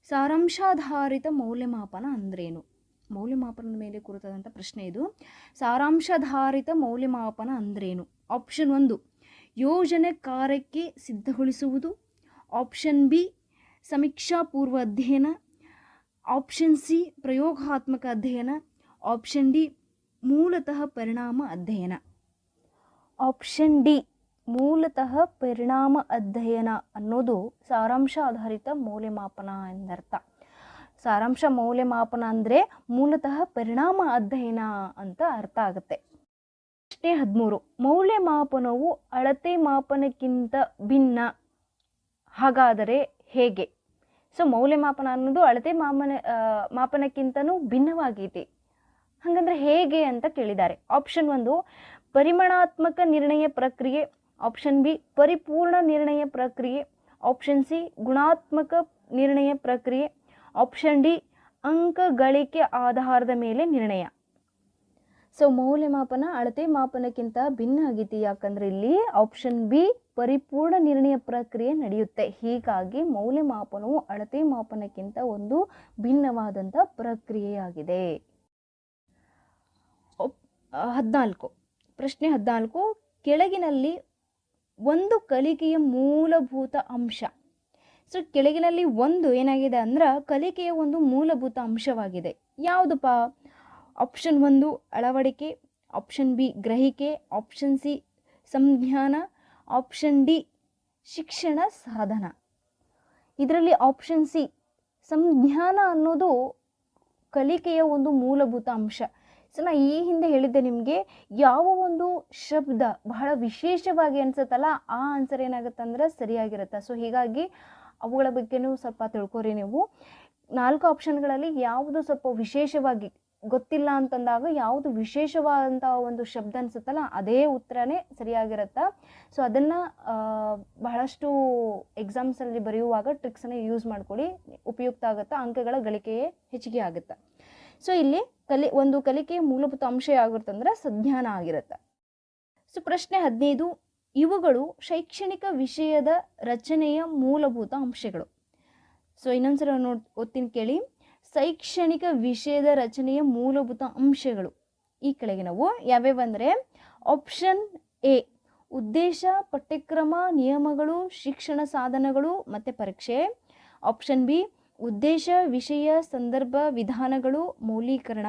ಸಾರಾಂಶಾಧಾರಿತ ಮೌಲ್ಯಮಾಪನ ಅಂದ್ರೇನು? ಮೌಲ್ಯಮಾಪನದ ಮೇಲೆ ಕುರಿತಾದಂಥ ಪ್ರಶ್ನೆ ಇದು. ಸಾರಾಂಶಾಧಾರಿತ ಮೌಲ್ಯಮಾಪನ ಅಂದ್ರೇನು? ಆಪ್ಷನ್ ಒಂದು, ಯೋಜನೆ ಕಾರ್ಯಕ್ಕೆ ಸಿದ್ಧಗೊಳಿಸುವುದು. ಆಪ್ಷನ್ ಬಿ, ಸಮೀಕ್ಷಾ ಪೂರ್ವ ಅಧ್ಯಯನ. ಆಪ್ಷನ್ ಸಿ, ಪ್ರಯೋಗಾತ್ಮಕ ಅಧ್ಯಯನ. ಆಪ್ಷನ್ ಡಿ, ಮೂಲತಃ ಪರಿಣಾಮ ಅಧ್ಯಯನ. ಆಪ್ಷನ್ ಡಿ, ಮೂಲತಃ ಪರಿಣಾಮ ಅಧ್ಯಯನ ಅನ್ನೋದು ಸಾರಾಂಶ ಆಧಾರಿತ ಮೌಲ್ಯಮಾಪನ ಎಂದರ್ಥ. ಸಾರಾಂಶ ಮೌಲ್ಯಮಾಪನ ಅಂದರೆ ಮೂಲತಃ ಪರಿಣಾಮ ಅಧ್ಯಯನ ಅಂತ ಅರ್ಥ ಆಗುತ್ತೆ. ಪ್ರಶ್ನೆ ಹದಿಮೂರು, ಮೌಲ್ಯಮಾಪನವು ಅಳತೆ ಮಾಪನಕ್ಕಿಂತ ಭಿನ್ನ ಹಾಗಾದರೆ ಹೇಗೆ? ಸೊ ಮೌಲ್ಯಮಾಪನ ಅನ್ನೋದು ಅಳತೆ ಮಾಪನ ಮಾಪನಕ್ಕಿಂತನೂ ಭಿನ್ನವಾಗಿದೆ. ಹಾಗಂದ್ರೆ ಹೇಗೆ ಅಂತ ಕೇಳಿದ್ದಾರೆ. ಆಪ್ಷನ್ ಒಂದು, ಪರಿಮಾಣಾತ್ಮಕ ನಿರ್ಣಯ ಪ್ರಕ್ರಿಯೆ. ಆಪ್ಷನ್ ಬಿ, ಪರಿಪೂರ್ಣ ನಿರ್ಣಯ ಪ್ರಕ್ರಿಯೆ. ಆಪ್ಷನ್ ಸಿ, ಗುಣಾತ್ಮಕ ನಿರ್ಣಯ ಪ್ರಕ್ರಿಯೆ. ಆಪ್ಷನ್ ಡಿ ಅಂಕ ಗಳಿಕೆ ಆಧಾರದ ಮೇಲೆ ನಿರ್ಣಯ. ಸೊ ಮೌಲ್ಯಮಾಪನ, ಅಳತೆ ಮಾಪನಕ್ಕಿಂತ ಭಿನ್ನ ಆಗೈತಿ. ಯಾಕಂದ್ರೆ ಇಲ್ಲಿ ಆಪ್ಷನ್ ಬಿ ಪರಿಪೂರ್ಣ ನಿರ್ಣಯ ಪ್ರಕ್ರಿಯೆ ನಡೆಯುತ್ತೆ. ಹೀಗಾಗಿ ಮೌಲ್ಯಮಾಪನವು ಅಳತೆ ಮಾಪನಕ್ಕಿಂತ ಒಂದು ಭಿನ್ನವಾದಂಥ ಪ್ರಕ್ರಿಯೆಯಾಗಿದೆ. ಹದಿನಾಲ್ಕು. ಪ್ರಶ್ನೆ ಹದಿನಾಲ್ಕು, ಕೆಳಗಿನಲ್ಲಿ ಒಂದು ಕಲಿಕೆಯ ಮೂಲಭೂತ ಅಂಶ. ಸೊ ಕೆಳಗಿನಲ್ಲಿ ಒಂದು ಏನಾಗಿದೆ ಅಂದ್ರೆ ಕಲಿಕೆಯ ಒಂದು ಮೂಲಭೂತ ಅಂಶವಾಗಿದೆ. ಯಾವುದಪ್ಪ ಆಪ್ಷನ್ ಒಂದು ಅಳವಡಿಕೆ ಆಪ್ಷನ್ ಬಿ ಗ್ರಹಿಕೆ ಆಪ್ಷನ್ ಸಿ ಸಂಜ್ಞಾನ ಆಪ್ಷನ್ ಡಿ ಶಿಕ್ಷಣ, ಸಾಧನ. ಇದರಲ್ಲಿ ಆಪ್ಷನ್ ಸಿ ಸಂಜ್ಞಾನ ಅನ್ನೋದು ಕಲಿಕೆಯ ಒಂದು ಮೂಲಭೂತ ಅಂಶ. ಸೊ ನಾ ಈ ಹಿಂದೆ ಹೇಳಿದ್ದೆ ನಿಮಗೆ, ಯಾವ ಒಂದು ಶಬ್ದ ಬಹಳ ವಿಶೇಷವಾಗಿ ಅನ್ಸುತ್ತಲ್ಲ, ಆ ಆನ್ಸರ್ ಏನಾಗುತ್ತೆ ಅಂದ್ರೆ ಸರಿಯಾಗಿರುತ್ತೆ. ಸೊ ಹೀಗಾಗಿ ಅವುಗಳ ಬಗ್ಗೆನೂ ಸ್ವಲ್ಪ ತಿಳ್ಕೊರಿ ನೀವು. ನಾಲ್ಕು ಆಪ್ಷನ್ಗಳಲ್ಲಿ ಯಾವುದು ಸ್ವಲ್ಪ ವಿಶೇಷವಾಗಿ ಗೊತ್ತಿಲ್ಲ ಅಂತಂದಾಗ ಯಾವುದು ವಿಶೇಷವಾದಂಥ ಒಂದು ಶಬ್ದ ಅನಿಸುತ್ತಲ್ಲ, ಅದೇ ಉತ್ತರನೇ ಸರಿಯಾಗಿರುತ್ತೆ. ಸೊ ಅದನ್ನು ಬಹಳಷ್ಟು ಎಕ್ಸಾಮ್ಸಲ್ಲಿ ಬರೆಯುವಾಗ ಟ್ರಿಕ್ಸನ್ನು ಯೂಸ್ ಮಾಡ್ಕೊಳ್ಳಿ ಉಪಯುಕ್ತ ಆಗುತ್ತೆ, ಅಂಕಗಳ ಗಳಿಕೆಯೇ ಹೆಚ್ಚಿಗೆ ಆಗುತ್ತೆ. ಸೊ ಇಲ್ಲಿ ಕಲಿ, ಒಂದು ಕಲಿಕೆಯ ಮೂಲಭೂತ ಅಂಶ ಯಾಗಿರುತ್ತಂದ್ರೆ ಸಜ್ಞಾನ ಆಗಿರುತ್ತೆ. ಸೊ ಪ್ರಶ್ನೆ ಹದಿನೈದು ಇವುಗಳು ಶೈಕ್ಷಣಿಕ ವಿಷಯದ ರಚನೆಯ ಮೂಲಭೂತ ಅಂಶಗಳು. ಸೊ ಇನ್ನೊಂದ್ಸಲ ನೋಡ್ ಓದ್ತೀನಿ ಕೇಳಿ. ಶೈಕ್ಷಣಿಕ ವಿಷಯದ ರಚನೆಯ ಮೂಲಭೂತ ಅಂಶಗಳು. ಈ ಕೆಳಗಿನವು ಯಾವ್ಯಾವು ಅಂದರೆ ಆಪ್ಷನ್ ಎ ಉದ್ದೇಶ, ಪಠ್ಯಕ್ರಮ, ನಿಯಮಗಳು, ಶಿಕ್ಷಣ ಸಾಧನಗಳು ಮತ್ತು ಪರೀಕ್ಷೆ. ಆಪ್ಷನ್ ಬಿ ಉದ್ದೇಶ, ವಿಷಯ, ಸಂದರ್ಭ, ವಿಧಾನಗಳು ಮೌಲೀಕರಣ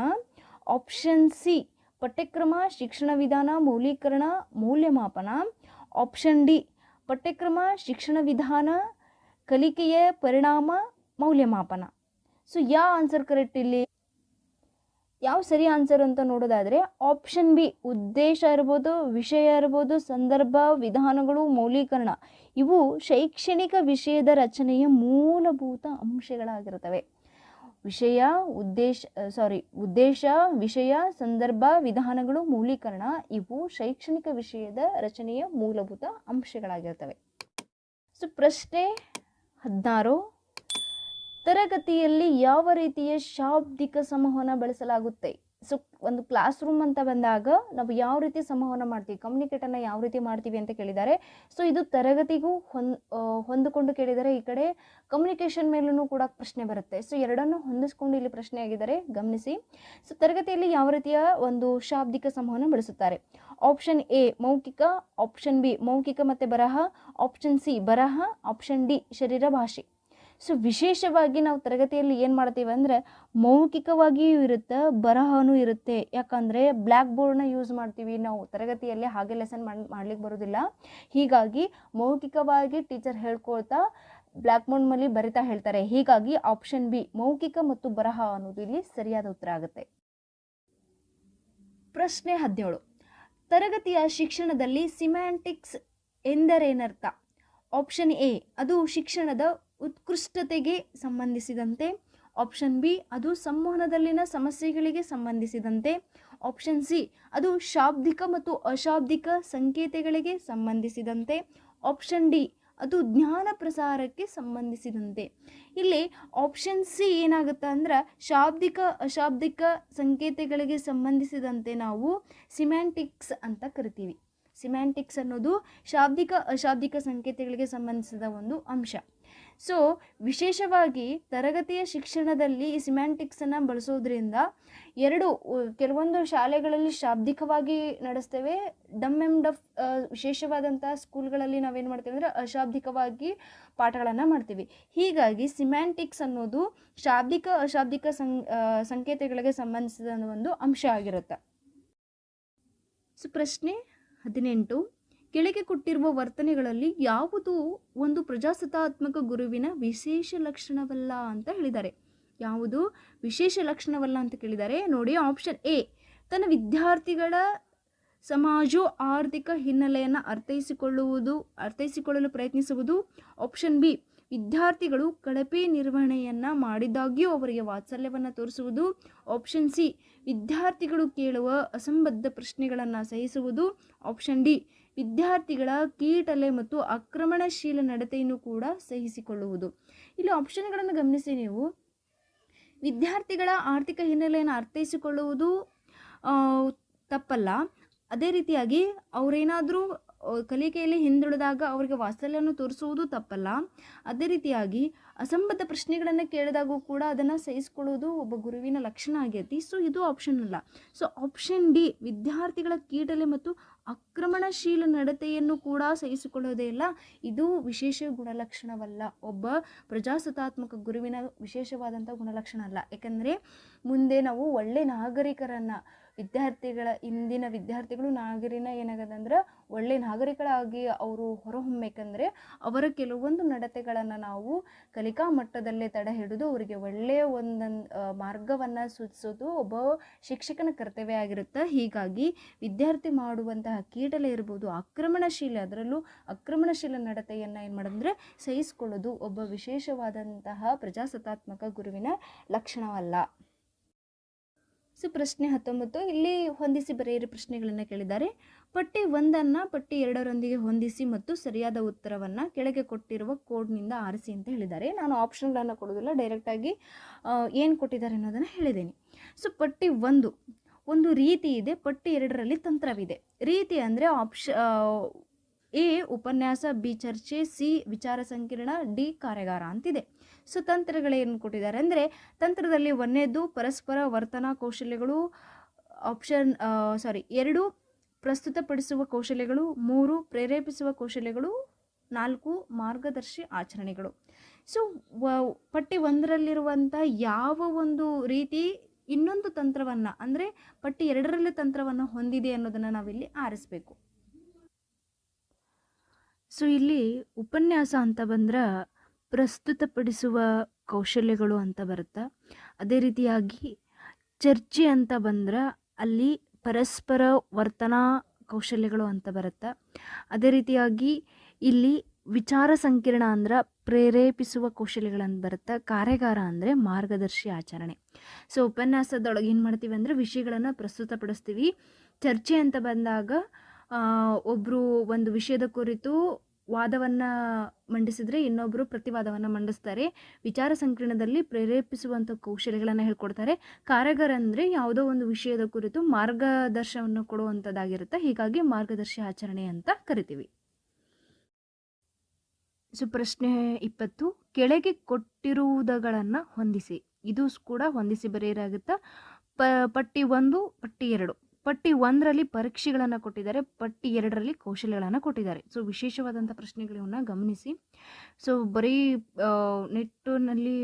ಆಪ್ಷನ್ ಸಿ ಪಠ್ಯಕ್ರಮ, ಶಿಕ್ಷಣ ವಿಧಾನ ಮೌಲೀಕರಣ ಮೌಲ್ಯಮಾಪನ. ಆಪ್ಷನ್ ಡಿ ಪಠ್ಯಕ್ರಮ, ಶಿಕ್ಷಣ ವಿಧಾನ, ಕಲಿಕೆಯ ಪರಿಣಾಮ, ಮೌಲ್ಯಮಾಪನ. ಸೊ ಯಾವ ಆನ್ಸರ್ ಕರೆಕ್ಟ್ ಇಲ್ಲಿ? ಯಾವ ಸರಿ ಆನ್ಸರ್ ಅಂತ ನೋಡೋದಾದರೆ ಆಪ್ಷನ್ ಬಿ ಉದ್ದೇಶ ಇರ್ಬೋದು, ವಿಷಯ ಇರ್ಬೋದು, ಸಂದರ್ಭ, ವಿಧಾನಗಳು, ಮೌಲ್ಯೀಕರಣ. ಇವು ಶೈಕ್ಷಣಿಕ ವಿಷಯದ ರಚನೆಯ ಮೂಲಭೂತ ಅಂಶಗಳಾಗಿರ್ತವೆ. ವಿಷಯ, ಉದ್ದೇಶ ಸಾರಿ ಉದ್ದೇಶ, ವಿಷಯ, ಸಂದರ್ಭ, ವಿಧಾನಗಳು, ಮೂಲೀಕರಣ, ಇವು ಶೈಕ್ಷಣಿಕ ವಿಷಯದ ರಚನೆಯ ಮೂಲಭೂತ ಅಂಶಗಳಾಗಿರ್ತವೆ ಸೊ, ಪ್ರಶ್ನೆ ಹದಿನಾರು. ತರಗತಿಯಲ್ಲಿ ಯಾವ ರೀತಿಯ ಶಾಬ್ದಿಕ ಸಂವಹನ ಬಳಸಲಾಗುತ್ತೆ? ಸೊ ಒಂದು ಕ್ಲಾಸ್ ರೂಮ್ ಅಂತ ಬಂದಾಗ ನಾವು ಯಾವ ರೀತಿ ಸಂವಹನ ಮಾಡ್ತೀವಿ ಕಮ್ಯುನಿಕೇಟನ್ನು ಯಾವ ರೀತಿ ಮಾಡ್ತೀವಿ ಅಂತ ಕೇಳಿದ್ದಾರೆ. ಸೊ ಇದು ತರಗತಿಗೂ ಹೊಂದ್ ಹೊಂದಿಕೊಂಡು ಕೇಳಿದರೆ ಈ ಕಡೆ ಕಮ್ಯುನಿಕೇಷನ್ ಮೇಲೂ ಕೂಡ ಪ್ರಶ್ನೆ ಬರುತ್ತೆ. ಸೊ ಎರಡನ್ನೂ ಹೊಂದಿಸ್ಕೊಂಡು ಇಲ್ಲಿ ಪ್ರಶ್ನೆ ಆಗಿದ್ದಾರೆ, ಗಮನಿಸಿ. ಸೊ ತರಗತಿಯಲ್ಲಿ ಯಾವ ರೀತಿಯ ಒಂದು ಶಾಬ್ದಿಕ ಸಂವಹನ ಬಳಸುತ್ತಾರೆ ಆಪ್ಷನ್ ಎ ಮೌಖಿಕ. ಆಪ್ಷನ್ ಬಿ ಮೌಖಿಕ ಮತ್ತು ಬರಹ. ಆಪ್ಷನ್ ಸಿ ಬರಹ. ಆಪ್ಷನ್ ಡಿ ಶರೀರ ಭಾಷೆ. ಸೊ ವಿಶೇಷವಾಗಿ ನಾವು ತರಗತಿಯಲ್ಲಿ ಏನು ಮಾಡ್ತೀವಿ ಅಂದರೆ ಮೌಖಿಕವಾಗಿಯೂ ಇರುತ್ತೆ, ಬರಹನೂ ಇರುತ್ತೆ. ಯಾಕಂದರೆ ಬ್ಲ್ಯಾಕ್ ಬೋರ್ಡ್ನ ಯೂಸ್ ಮಾಡ್ತೀವಿ. ನಾವು ತರಗತಿಯಲ್ಲಿ ಹಾಗೆ ಲೆಸನ್ ಮಾಡಿ, ಮಾಡ್ಲಿಕ್ಕೆ ಬರೋದಿಲ್ಲ. ಹೀಗಾಗಿ ಮೌಖಿಕವಾಗಿ ಟೀಚರ್ ಹೇಳ್ಕೊಳ್ತಾ ಬ್ಲ್ಯಾಕ್ ಬೋರ್ಡ್ ಮೇಲೆ ಬರಿತಾ ಹೇಳ್ತಾರೆ. ಹೀಗಾಗಿ ಆಪ್ಷನ್ ಬಿ ಮೌಖಿಕ ಮತ್ತು ಬರಹ ಅನ್ನೋದು ಇಲ್ಲಿ ಸರಿಯಾದ ಉತ್ತರ ಆಗುತ್ತೆ. ಪ್ರಶ್ನೆ ಹದಿನೇಳು. ತರಗತಿಯ ಶಿಕ್ಷಣದಲ್ಲಿ ಸಿಮ್ಯಾಂಟಿಕ್ಸ್ ಎಂದರೇನರ್ಥ? ಆಪ್ಷನ್ ಎ ಅದು ಶಿಕ್ಷಣದ ಉತ್ಕೃಷ್ಟತೆಗೆ ಸಂಬಂಧಿಸಿದಂತೆ. ಆಪ್ಷನ್ ಬಿ ಅದು ಸಂವಹನದಲ್ಲಿನ ಸಮಸ್ಯೆಗಳಿಗೆ ಸಂಬಂಧಿಸಿದಂತೆ. ಆಪ್ಷನ್ ಸಿ ಅದು ಶಾಬ್ದಿಕ ಮತ್ತು ಅಶಾಬ್ದಿಕ ಸಂಕೇತಗಳಿಗೆ ಸಂಬಂಧಿಸಿದಂತೆ. ಆಪ್ಷನ್ ಡಿ ಅದು ಜ್ಞಾನ ಪ್ರಸಾರಕ್ಕೆ ಸಂಬಂಧಿಸಿದಂತೆ. ಇಲ್ಲಿ ಆಪ್ಷನ್ ಸಿ ಏನಾಗುತ್ತೆ ಅಂದ್ರೆ, ಶಾಬ್ದಿಕ, ಅಶಾಬ್ದಿಕ ಸಂಕೇತಗಳಿಗೆ ಸಂಬಂಧಿಸಿದಂತೆ ನಾವು ಸಿಮ್ಯಾಂಟಿಕ್ಸ್ ಅಂತ ಕರಿತೀವಿ. ಸಿಮ್ಯಾಂಟಿಕ್ಸ್ ಅನ್ನೋದು ಶಾಬ್ದಿಕ, ಅಶಾಬ್ದಿಕ ಸಂಕೇತಗಳಿಗೆ ಸಂಬಂಧಿಸಿದ ಒಂದು ಅಂಶ. ಸೊ ವಿಶೇಷವಾಗಿ ತರಗತಿಯ ಶಿಕ್ಷಣದಲ್ಲಿ ಈ ಸಿಮ್ಯಾಂಟಿಕ್ಸನ್ನು ಬಳಸೋದ್ರಿಂದ ಎರಡು ಕೆಲವೊಂದು ಶಾಲೆಗಳಲ್ಲಿ ಶಾಬ್ದಿಕವಾಗಿ ನಡೆಸ್ತೇವೆ. ಡಮ್ ಎಂ ಡಫ್ ವಿಶೇಷವಾದಂಥ ಸ್ಕೂಲ್ಗಳಲ್ಲಿ ನಾವೇನು ಮಾಡ್ತೇವೆ ಅಂದರೆ ಅಶಾಬ್ದಿಕವಾಗಿ ಪಾಠಗಳನ್ನು ಮಾಡ್ತೀವಿ. ಹೀಗಾಗಿ ಸಿಮ್ಯಾಂಟಿಕ್ಸ್ ಅನ್ನೋದು ಶಾಬ್ದಿಕ, ಅಶಾಬ್ದಿಕ ಸಂಕೇತಗಳಿಗೆ ಸಂಬಂಧಿಸಿದ ಒಂದು ಅಂಶ ಆಗಿರುತ್ತೆ. ಸೊ ಪ್ರಶ್ನೆ ಹದಿನೆಂಟು. ಕೆಳಗೆ ಕೊಟ್ಟಿರುವ ವರ್ತನೆಗಳಲ್ಲಿ ಯಾವುದು ಒಂದು ಪ್ರಜಾಸತ್ತಾತ್ಮಕ ಗುರುವಿನ ವಿಶೇಷ ಲಕ್ಷಣವಲ್ಲ ಅಂತ ಹೇಳಿದ್ದಾರೆ. ಯಾವುದು ವಿಶೇಷ ಲಕ್ಷಣವಲ್ಲ ಅಂತ ಕೇಳಿದ್ದಾರೆ ನೋಡಿ ಆಪ್ಷನ್ ಎ, ತನ್ನ ವಿದ್ಯಾರ್ಥಿಗಳ ಸಮಾಜ ಆರ್ಥಿಕ ಹಿನ್ನೆಲೆಯನ್ನು ಅರ್ಥೈಸಿಕೊಳ್ಳುವುದು, ಅರ್ಥೈಸಿಕೊಳ್ಳಲು ಪ್ರಯತ್ನಿಸುವುದು. ಆಪ್ಷನ್ ಬಿ, ವಿದ್ಯಾರ್ಥಿಗಳು ಕಳಪೆ ನಿರ್ವಹಣೆಯನ್ನು ಮಾಡಿದಾಗ್ಯೂ ಅವರಿಗೆ ವಾತ್ಸಲ್ಯವನ್ನು ತೋರಿಸುವುದು. ಆಪ್ಷನ್ ಸಿ, ವಿದ್ಯಾರ್ಥಿಗಳು ಕೇಳುವ ಅಸಂಬದ್ಧ ಪ್ರಶ್ನೆಗಳನ್ನು ಸಹಿಸುವುದು. ಆಪ್ಷನ್ ಡಿ ವಿದ್ಯಾರ್ಥಿಗಳ ಕೀಟಲೆ ಮತ್ತು ಆಕ್ರಮಣಶೀಲ ನಡತೆಯನ್ನು ಕೂಡ ಸಹಿಸಿಕೊಳ್ಳುವುದು. ಇಲ್ಲಿ ಆಪ್ಷನ್ಗಳನ್ನು ಗಮನಿಸಿ ನೀವು. ವಿದ್ಯಾರ್ಥಿಗಳ ಆರ್ಥಿಕ ಹಿನ್ನೆಲೆಯನ್ನು ಅರ್ಥೈಸಿಕೊಳ್ಳುವುದು ತಪ್ಪಲ್ಲ. ಅದೇ ರೀತಿಯಾಗಿ ಅವರೇನಾದರೂ ಕಲಿಕೆಯಲ್ಲಿ ಹಿಂದುಳಿದಾಗ ಅವರಿಗೆ ವಾತ್ಸಲ್ಯವನ್ನು ತೋರಿಸುವುದು ತಪ್ಪಲ್ಲ. ಅದೇ ರೀತಿಯಾಗಿ ಅಸಂಬದ್ಧ ಪ್ರಶ್ನೆಗಳನ್ನು ಕೇಳಿದಾಗೂ ಕೂಡ ಅದನ್ನು ಸಹಿಸಿಕೊಳ್ಳುವುದು ಒಬ್ಬ ಗುರುವಿನ ಲಕ್ಷಣ ಆಗೈತಿ ಸೊ ಇದು ಆಪ್ಷನ್ ಅಲ್ಲ. ಸೊ ಆಪ್ಷನ್ ಡಿ ವಿದ್ಯಾರ್ಥಿಗಳ ಕೀಟಲೆ ಮತ್ತು ಆಕ್ರಮಣಶೀಲ ನಡತೆಯನ್ನು ಕೂಡ ಸಹಿಸಿಕೊಳ್ಳೋದೇ ಇಲ್ಲ. ಇದು ವಿಶೇಷ ಗುಣಲಕ್ಷಣವಲ್ಲ. ಒಬ್ಬ ಪ್ರಜಾಸತ್ತಾತ್ಮಕ ಗುರುವಿನ ವಿಶೇಷವಾದಂಥ ಗುಣಲಕ್ಷಣ ಅಲ್ಲ. ಯಾಕಂದರೆ ಮುಂದೆ ನಾವು ಒಳ್ಳೆ ನಾಗರಿಕರನ್ನು ವಿದ್ಯಾರ್ಥಿಗಳ, ಇಂದಿನ ವಿದ್ಯಾರ್ಥಿಗಳು ನಾಗರಿನ ಏನಾಗದಂದ್ರೆ ಒಳ್ಳೆ ನಾಗರಿಕರಾಗಿ ಅವರು ಹೊರಹೊಮ್ಮಬೇಕಂದ್ರೆ ಅವರ ಕೆಲವೊಂದು ನಡತೆಗಳನ್ನು ನಾವು ಕಲಿಕಾ ಮಟ್ಟದಲ್ಲೇ ತಡೆ ಹಿಡಿದು ಅವರಿಗೆ ಒಳ್ಳೆಯ ಒಂದೊಂದು ಮಾರ್ಗವನ್ನು ಸೂಚಿಸೋದು ಒಬ್ಬ ಶಿಕ್ಷಕನ ಕರ್ತವ್ಯ ಆಗಿರುತ್ತೆ. ಹೀಗಾಗಿ ವಿದ್ಯಾರ್ಥಿ ಮಾಡುವಂತಹ ಕೀಟಲೆ ಇರ್ಬೋದು, ಆಕ್ರಮಣಶೀಲ, ಅದರಲ್ಲೂ ಆಕ್ರಮಣಶೀಲ ನಡತೆಯನ್ನು ಏನು ಮಾಡೋದಂದರೆ ಸಹಿಸಿಕೊಳ್ಳೋದು ಒಬ್ಬ ವಿಶೇಷವಾದಂತಹ ಪ್ರಜಾಸತ್ತಾತ್ಮಕ ಗುರುವಿನ ಲಕ್ಷಣವಲ್ಲ. ಸೊ ಪ್ರಶ್ನೆ ಹತ್ತೊಂಬತ್ತು, ಇಲ್ಲಿ ಹೊಂದಿಸಿ ಬರೆಯಿರಿ ಪ್ರಶ್ನೆಗಳನ್ನು ಕೇಳಿದ್ದಾರೆ. ಪಟ್ಟಿ ಒಂದನ್ನು ಪಟ್ಟಿ ಎರಡರೊಂದಿಗೆ ಹೊಂದಿಸಿ ಮತ್ತು ಸರಿಯಾದ ಉತ್ತರವನ್ನು ಕೆಳಗೆ ಕೊಟ್ಟಿರುವ ಕೋಡ್ನಿಂದ ಆರಿಸಿ ಅಂತ ಹೇಳಿದ್ದಾರೆ. ನಾನು ಆಪ್ಷನ್ಗಳನ್ನು ಕೊಡೋದಿಲ್ಲ ಡೈರೆಕ್ಟಾಗಿ ಏನು ಕೊಟ್ಟಿದ್ದಾರೆ ಅನ್ನೋದನ್ನು ಹೇಳಿದ್ದೀನಿ. ಸೊ ಪಟ್ಟಿ ಒಂದು ಒಂದು ರೀತಿ ಇದೆ, ಪಟ್ಟಿ ಎರಡರಲ್ಲಿ ತಂತ್ರವಿದೆ. ರೀತಿ ಅಂದರೆ ಆಪ್ಷ ಎ, ಉಪನ್ಯಾಸ, ಬಿ, ಚರ್ಚೆ, ಸಿ, ವಿಚಾರ ಸಂಕಿರಣ, ಡಿ, ಕಾರ್ಯಾಗಾರ ಅಂತಿದೆ. ಸೊ ತಂತ್ರಗಳೇನು ಕೊಟ್ಟಿದ್ದಾರೆ? ಅಂದರೆ ತಂತ್ರದಲ್ಲಿ ಒಂದನೇದು ಪರಸ್ಪರ ವರ್ತನಾ ಕೌಶಲ್ಯಗಳು ಆಪ್ಷನ್ ಸಾರಿ ಎರಡು ಪ್ರಸ್ತುತಪಡಿಸುವ ಕೌಶಲ್ಯಗಳು, ಮೂರು ಪ್ರೇರೇಪಿಸುವ ಕೌಶಲ್ಯಗಳು, ನಾಲ್ಕು ಮಾರ್ಗದರ್ಶಿ ಆಚರಣೆಗಳು. ಸೊ ಪಟ್ಟಿ ಒಂದರಲ್ಲಿರುವಂಥ ಯಾವ ಒಂದು ರೀತಿ ಇನ್ನೊಂದು ತಂತ್ರವನ್ನು, ಅಂದರೆ ಪಟ್ಟಿ ಎರಡರಲ್ಲಿ ತಂತ್ರವನ್ನು ಹೊಂದಿದೆ ಅನ್ನೋದನ್ನು ನಾವಿಲ್ಲಿ ಆರಿಸಬೇಕು. ಸೊ ಇಲ್ಲಿ ಉಪನ್ಯಾಸ ಅಂತ ಬಂದ್ರೆ ಪ್ರಸ್ತುತಪಡಿಸುವ ಕೌಶಲ್ಯಗಳು ಅಂತ ಬರುತ್ತೆ? ಅದೇ ರೀತಿಯಾಗಿ ಚರ್ಚೆ ಅಂತ ಬಂದ್ರೆ ಅಲ್ಲಿ ಪರಸ್ಪರ ವರ್ತನಾ ಕೌಶಲ್ಯಗಳು ಅಂತ ಬರುತ್ತೆ? ಅದೇ ರೀತಿಯಾಗಿ ಇಲ್ಲಿ ವಿಚಾರ ಸಂಕಿರಣ ಅಂದ್ರೆ ಪ್ರೇರೇಪಿಸುವ ಕೌಶಲ್ಯಗಳಂತ ಬರುತ್ತೆ? ಕಾರ್ಯಾಗಾರ ಅಂದರೆ ಮಾರ್ಗದರ್ಶಿ ಆಚರಣೆ. ಸೊ ಉಪನ್ಯಾಸದೊಳಗೆ ಏನು ಮಾಡ್ತೀವಿ ಅಂದರೆ ವಿಷಯಗಳನ್ನು ಪ್ರಸ್ತುತಪಡಿಸ್ತೀವಿ. ಚರ್ಚೆ ಅಂತ ಬಂದಾಗ ಒಬ್ಬರು ಒಂದು ವಿಷಯದ ಕುರಿತು ವಾದವನ್ನು ಮಂಡಿಸಿದರೆ ಇನ್ನೊಬ್ಬರು ಪ್ರತಿವಾದವನ್ನು ಮಂಡಿಸ್ತಾರೆ. ವಿಚಾರ ಸಂಕೀರ್ಣದಲ್ಲಿ ಪ್ರೇರೇಪಿಸುವಂಥ ಕೌಶಲ್ಯಗಳನ್ನು ಹೇಳ್ಕೊಡ್ತಾರೆ. ಕಾರಾಗಾರ ಅಂದರೆ ಯಾವುದೋ ಒಂದು ವಿಷಯದ ಕುರಿತು ಮಾರ್ಗದರ್ಶನವನ್ನು ಕೊಡುವಂಥದ್ದಾಗಿರುತ್ತೆ ಹೀಗಾಗಿ ಮಾರ್ಗದರ್ಶಿ ಆಚರಣೆ ಅಂತ ಕರಿತೀವಿ. ಸೊ, ಪ್ರಶ್ನೆ ಇಪ್ಪತ್ತು. ಕೆಳಗೆ ಕೊಟ್ಟಿರುವುದಗಳನ್ನು ಹೊಂದಿಸಿ. ಇದು ಕೂಡ ಹೊಂದಿಸಿ ಬರೆಯಲಾಗುತ್ತಾ ಪ, ಪಟ್ಟಿ ಒಂದು, ಪಟ್ಟಿ ಎರಡು. ಪಟ್ಟಿ ಒಂದರಲ್ಲಿ ಪರೀಕ್ಷೆಗಳನ್ನು ಕೊಟ್ಟಿದ್ದಾರೆ, ಪಟ್ಟಿ ಎರಡರಲ್ಲಿ ಕೌಶಲ್ಯಗಳನ್ನು ಕೊಟ್ಟಿದ್ದಾರೆ. ಸೊ ವಿಶೇಷವಾದಂಥ ಪ್ರಶ್ನೆಗಳನ್ನ ಗಮನಿಸಿ. ಸೊ ಬರೀ ನೆಟ್ಟಿನಲ್ಲಿ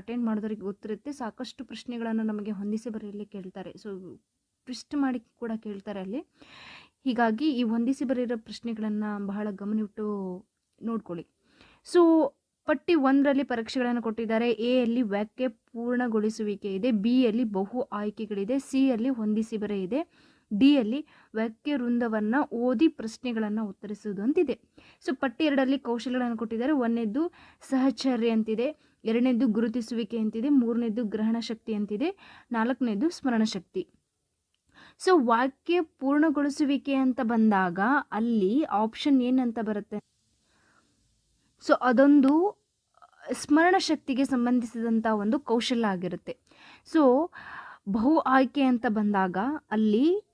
ಅಟೆಂಡ್ ಮಾಡೋದರಿಗೆ ಗೊತ್ತಿರುತ್ತೆ. ಸಾಕಷ್ಟು ಪ್ರಶ್ನೆಗಳನ್ನು ನಮಗೆ ಹೊಂದಿಸಿ ಬರೆಯಲ್ಲಿ ಕೇಳ್ತಾರೆ. ಸೊ ಟ್ವಿಸ್ಟ್ ಮಾಡಿ ಕೂಡ ಕೇಳ್ತಾರೆ ಅಲ್ಲಿ. ಹೀಗಾಗಿ ಈ ಹೊಂದಿಸಿ ಬರೆಯಿರೋ ಪ್ರಶ್ನೆಗಳನ್ನು ಬಹಳ ಗಮನವಿಟ್ಟು ನೋಡ್ಕೊಳ್ಳಿ. ಸೊ ಪಟ್ಟಿ ಒಂದರಲ್ಲಿ ಪರೀಕ್ಷೆಗಳನ್ನು ಕೊಟ್ಟಿದ್ದಾರೆ. ಎ ಅಲ್ಲಿ ವಾಕ್ಯ ಪೂರ್ಣಗೊಳಿಸುವಿಕೆ ಇದೆ. ಬಿ ಯಲ್ಲಿ ಬಹು ಆಯ್ಕೆಗಳಿದೆ. ಸಿ ಹೊಂದಿಸಿ ಬರೆ ಇದೆ. ಡಿ ಅಲ್ಲಿ ವಾಕ್ಯ ವೃಂದವನ್ನು ಓದಿ ಪ್ರಶ್ನೆಗಳನ್ನು ಉತ್ತರಿಸುವುದು ಅಂತಿದೆ. ಸೊ ಪಟ್ಟಿ ಎರಡರಲ್ಲಿ ಕೌಶಲ್ಯಗಳನ್ನು ಕೊಟ್ಟಿದ್ದಾರೆ. ಒಂದನೇದ್ದು ಸಹಚರ್ಯ ಅಂತಿದೆ. ಎರಡನೇದು ಗುರುತಿಸುವಿಕೆ ಅಂತಿದೆ. ಮೂರನೇದು ಗ್ರಹಣ ಶಕ್ತಿ ಅಂತಿದೆ. ನಾಲ್ಕನೇದು ಸ್ಮರಣ ಶಕ್ತಿ. ಸೊ ವಾಕ್ಯ ಪೂರ್ಣಗೊಳಿಸುವಿಕೆ ಅಂತ ಬಂದಾಗ ಅಲ್ಲಿ ಆಪ್ಷನ್ ಏನಂತ ಬರುತ್ತೆ? ಸೊ ಅದೊಂದು ಸ್ಮರಣ ಶಕ್ತಿಗೆ ಸಂಬಂಧಿಸಿದಂಥ ಒಂದು ಕೌಶಲ್ಯ ಆಗಿರುತ್ತೆ. ಸೊ, ಬಹು ಆಯ್ಕೆ ಅಂತ ಬಂದಾಗ ಅಲ್ಲಿ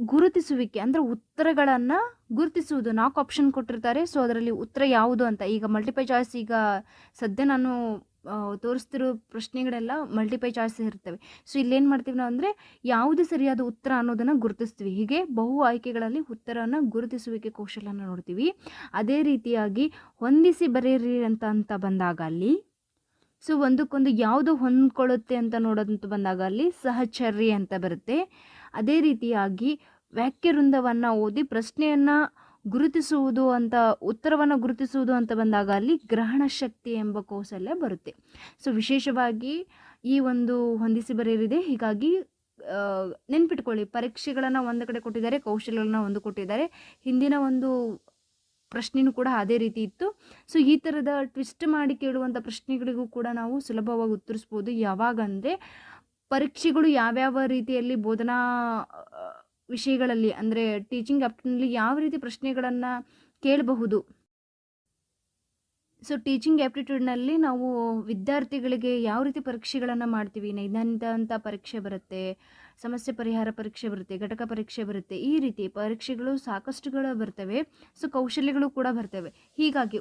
ಗುರುತಿಸುವಿಕೆ ಅಂದರೆ ಉತ್ತರಗಳನ್ನು ಗುರುತಿಸುವುದು. ನಾಲ್ಕು ಆಪ್ಷನ್ ಕೊಟ್ಟಿರ್ತಾರೆ. ಸೊ, ಅದರಲ್ಲಿ ಉತ್ತರ ಯಾವುದು ಅಂತ. ಈಗ ಮಲ್ಟಿಪಲ್ ಚಾಯ್ಸ್ ಈಗ ಸದ್ಯ ನಾನು ತೋರಿಸ್ತಿರೋ ಪ್ರಶ್ನೆಗಳೆಲ್ಲ ಮಲ್ಟಿಪೈ ಚಾಯ್ಸ್ ಇರ್ತವೆ. ಸೊ ಇಲ್ಲೇನು ಮಾಡ್ತೀವಿ ನಾವು ಅಂದರೆ ಯಾವುದು ಸರಿಯಾದ ಉತ್ತರ ಅನ್ನೋದನ್ನು ಗುರುತಿಸ್ತೀವಿ. ಹೀಗೆ ಬಹು ಆಯ್ಕೆಗಳಲ್ಲಿ ಉತ್ತರನ ಗುರುತಿಸುವಿಕೆ ಕೌಶಲ್ಯನ ನೋಡ್ತೀವಿ. ಅದೇ ರೀತಿಯಾಗಿ ಹೊಂದಿಸಿ ಬರೆಯಿರಿ ಅಂತ ಅಂತ ಬಂದಾಗ ಅಲ್ಲಿ, ಸೊ, ಒಂದಕ್ಕೊಂದು ಯಾವುದು ಹೊಂದ್ಕೊಳ್ಳುತ್ತೆ ಅಂತ ನೋಡೋದಂತ ಬಂದಾಗ ಅಲ್ಲಿ ಸಹಚರ್ಯ ಅಂತ ಬರುತ್ತೆ. ಅದೇ ರೀತಿಯಾಗಿ ವಾಕ್ಯ ವೃಂದವನ್ನು ಓದಿ ಪ್ರಶ್ನೆಯನ್ನು ಗುರುತಿಸುವುದು ಅಂತ, ಉತ್ತರವನ್ನು ಗುರುತಿಸುವುದು ಅಂತ ಬಂದಾಗ ಅಲ್ಲಿ ಗ್ರಹಣ ಶಕ್ತಿ ಎಂಬ ಕೌಶಲ್ಯ ಬರುತ್ತೆ. ಸೊ ವಿಶೇಷವಾಗಿ ಈ ಒಂದು ಹೊಂದಿಸಿ ಬರೆಯಲಿದೆ. ಹೀಗಾಗಿ ನೆನ್ಪಿಟ್ಕೊಳ್ಳಿ. ಪರೀಕ್ಷೆಗಳನ್ನು ಒಂದು ಕಡೆ ಕೊಟ್ಟಿದ್ದಾರೆ, ಕೌಶಲ್ಯಗಳನ್ನ ಒಂದು ಕೊಟ್ಟಿದ್ದಾರೆ. ಹಿಂದಿನ ಒಂದು ಪ್ರಶ್ನೆಯೂ ಕೂಡ ಅದೇ ರೀತಿ ಇತ್ತು. ಸೊ ಈ ಥರದ ಟ್ವಿಸ್ಟ್ ಮಾಡಿ ಕೇಳುವಂಥ ಪ್ರಶ್ನೆಗಳಿಗೂ ಕೂಡ ನಾವು ಸುಲಭವಾಗಿ ಉತ್ತರಿಸ್ಬೋದು. ಯಾವಾಗಂದರೆ, ಪರೀಕ್ಷೆಗಳು ಯಾವ್ಯಾವ ರೀತಿಯಲ್ಲಿ ಬೋಧನಾ ವಿಷಯಗಳಲ್ಲಿ, ಅಂದರೆ ಟೀಚಿಂಗ್ ಆ್ಯಪ್ನಲ್ಲಿ ಯಾವ ರೀತಿ ಪ್ರಶ್ನೆಗಳನ್ನು ಕೇಳಬಹುದು? ಸೊ ಟೀಚಿಂಗ್ ಆ್ಯಪ್ಟಿಟ್ಯೂಡ್ನಲ್ಲಿ ನಾವು ವಿದ್ಯಾರ್ಥಿಗಳಿಗೆ ಯಾವ ರೀತಿ ಪರೀಕ್ಷೆಗಳನ್ನು ಮಾಡ್ತೀವಿ? ನೈದಾನಿಕ ಪರೀಕ್ಷೆ ಬರುತ್ತೆ, ಸಮಸ್ಯೆ ಪರಿಹಾರ ಪರೀಕ್ಷೆ ಬರುತ್ತೆ, ಘಟಕ ಪರೀಕ್ಷೆ ಬರುತ್ತೆ, ಈ ರೀತಿ ಪರೀಕ್ಷೆಗಳು ಸಾಕಷ್ಟುಗಳು ಬರ್ತವೆ. ಸೊ ಕೌಶಲ್ಯಗಳು ಕೂಡ ಬರ್ತವೆ. ಹೀಗಾಗಿ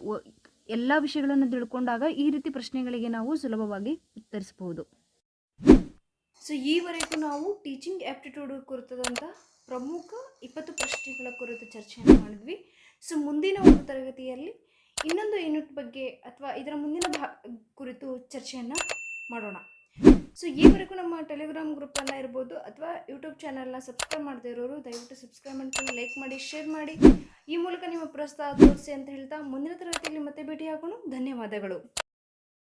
ಎಲ್ಲ ವಿಷಯಗಳನ್ನು ತಿಳ್ಕೊಂಡಾಗ ಈ ರೀತಿ ಪ್ರಶ್ನೆಗಳಿಗೆ ನಾವು ಸುಲಭವಾಗಿ ಉತ್ತರಿಸಬಹುದು. ಸೊ ಈವರೆಗೂ ನಾವು ಟೀಚಿಂಗ್ ಆ್ಯಪ್ಟಿಟ್ಯೂಡ್ ಕುರಿತದಂಥ ಪ್ರಮುಖ ಇಪ್ಪತ್ತು ಪ್ರಶ್ನೆಗಳ ಕುರಿತು ಚರ್ಚೆಯನ್ನು ಮಾಡಿದ್ವಿ. ಸೊ ಮುಂದಿನ ಒಂದು ತರಗತಿಯಲ್ಲಿ ಇನ್ನೊಂದು ಯೂನಿಟ್ ಬಗ್ಗೆ ಅಥವಾ ಇದರ ಮುಂದಿನ ಭಾ ಕುರಿತು ಚರ್ಚೆಯನ್ನು ಮಾಡೋಣ. ಸೊ ಈವರೆಗೂ ನಮ್ಮ ಟೆಲಿಗ್ರಾಮ್ ಗ್ರೂಪನ್ನು ಇರ್ಬೋದು ಅಥವಾ ಯೂಟ್ಯೂಬ್ ಚಾನಲ್ನ ಸಬ್ಸ್ಕ್ರೈಬ್ ಮಾಡದೇ ಇರೋರು ದಯವಿಟ್ಟು ಸಬ್ಸ್ಕ್ರೈಬ್ ಮಾಡ್ಕೊಂಡು ಲೈಕ್ ಮಾಡಿ ಶೇರ್ ಮಾಡಿ. ಈ ಮೂಲಕ ನಿಮ್ಮ ಪ್ರೋತ್ಸಾಹ ತೋರಿಸಿ ಅಂತ ಹೇಳ್ತಾ ಮುಂದಿನ ತರಗತಿಯಲ್ಲಿ ಮತ್ತೆ ಭೇಟಿಯಾಗೋಣ. ಧನ್ಯವಾದಗಳು.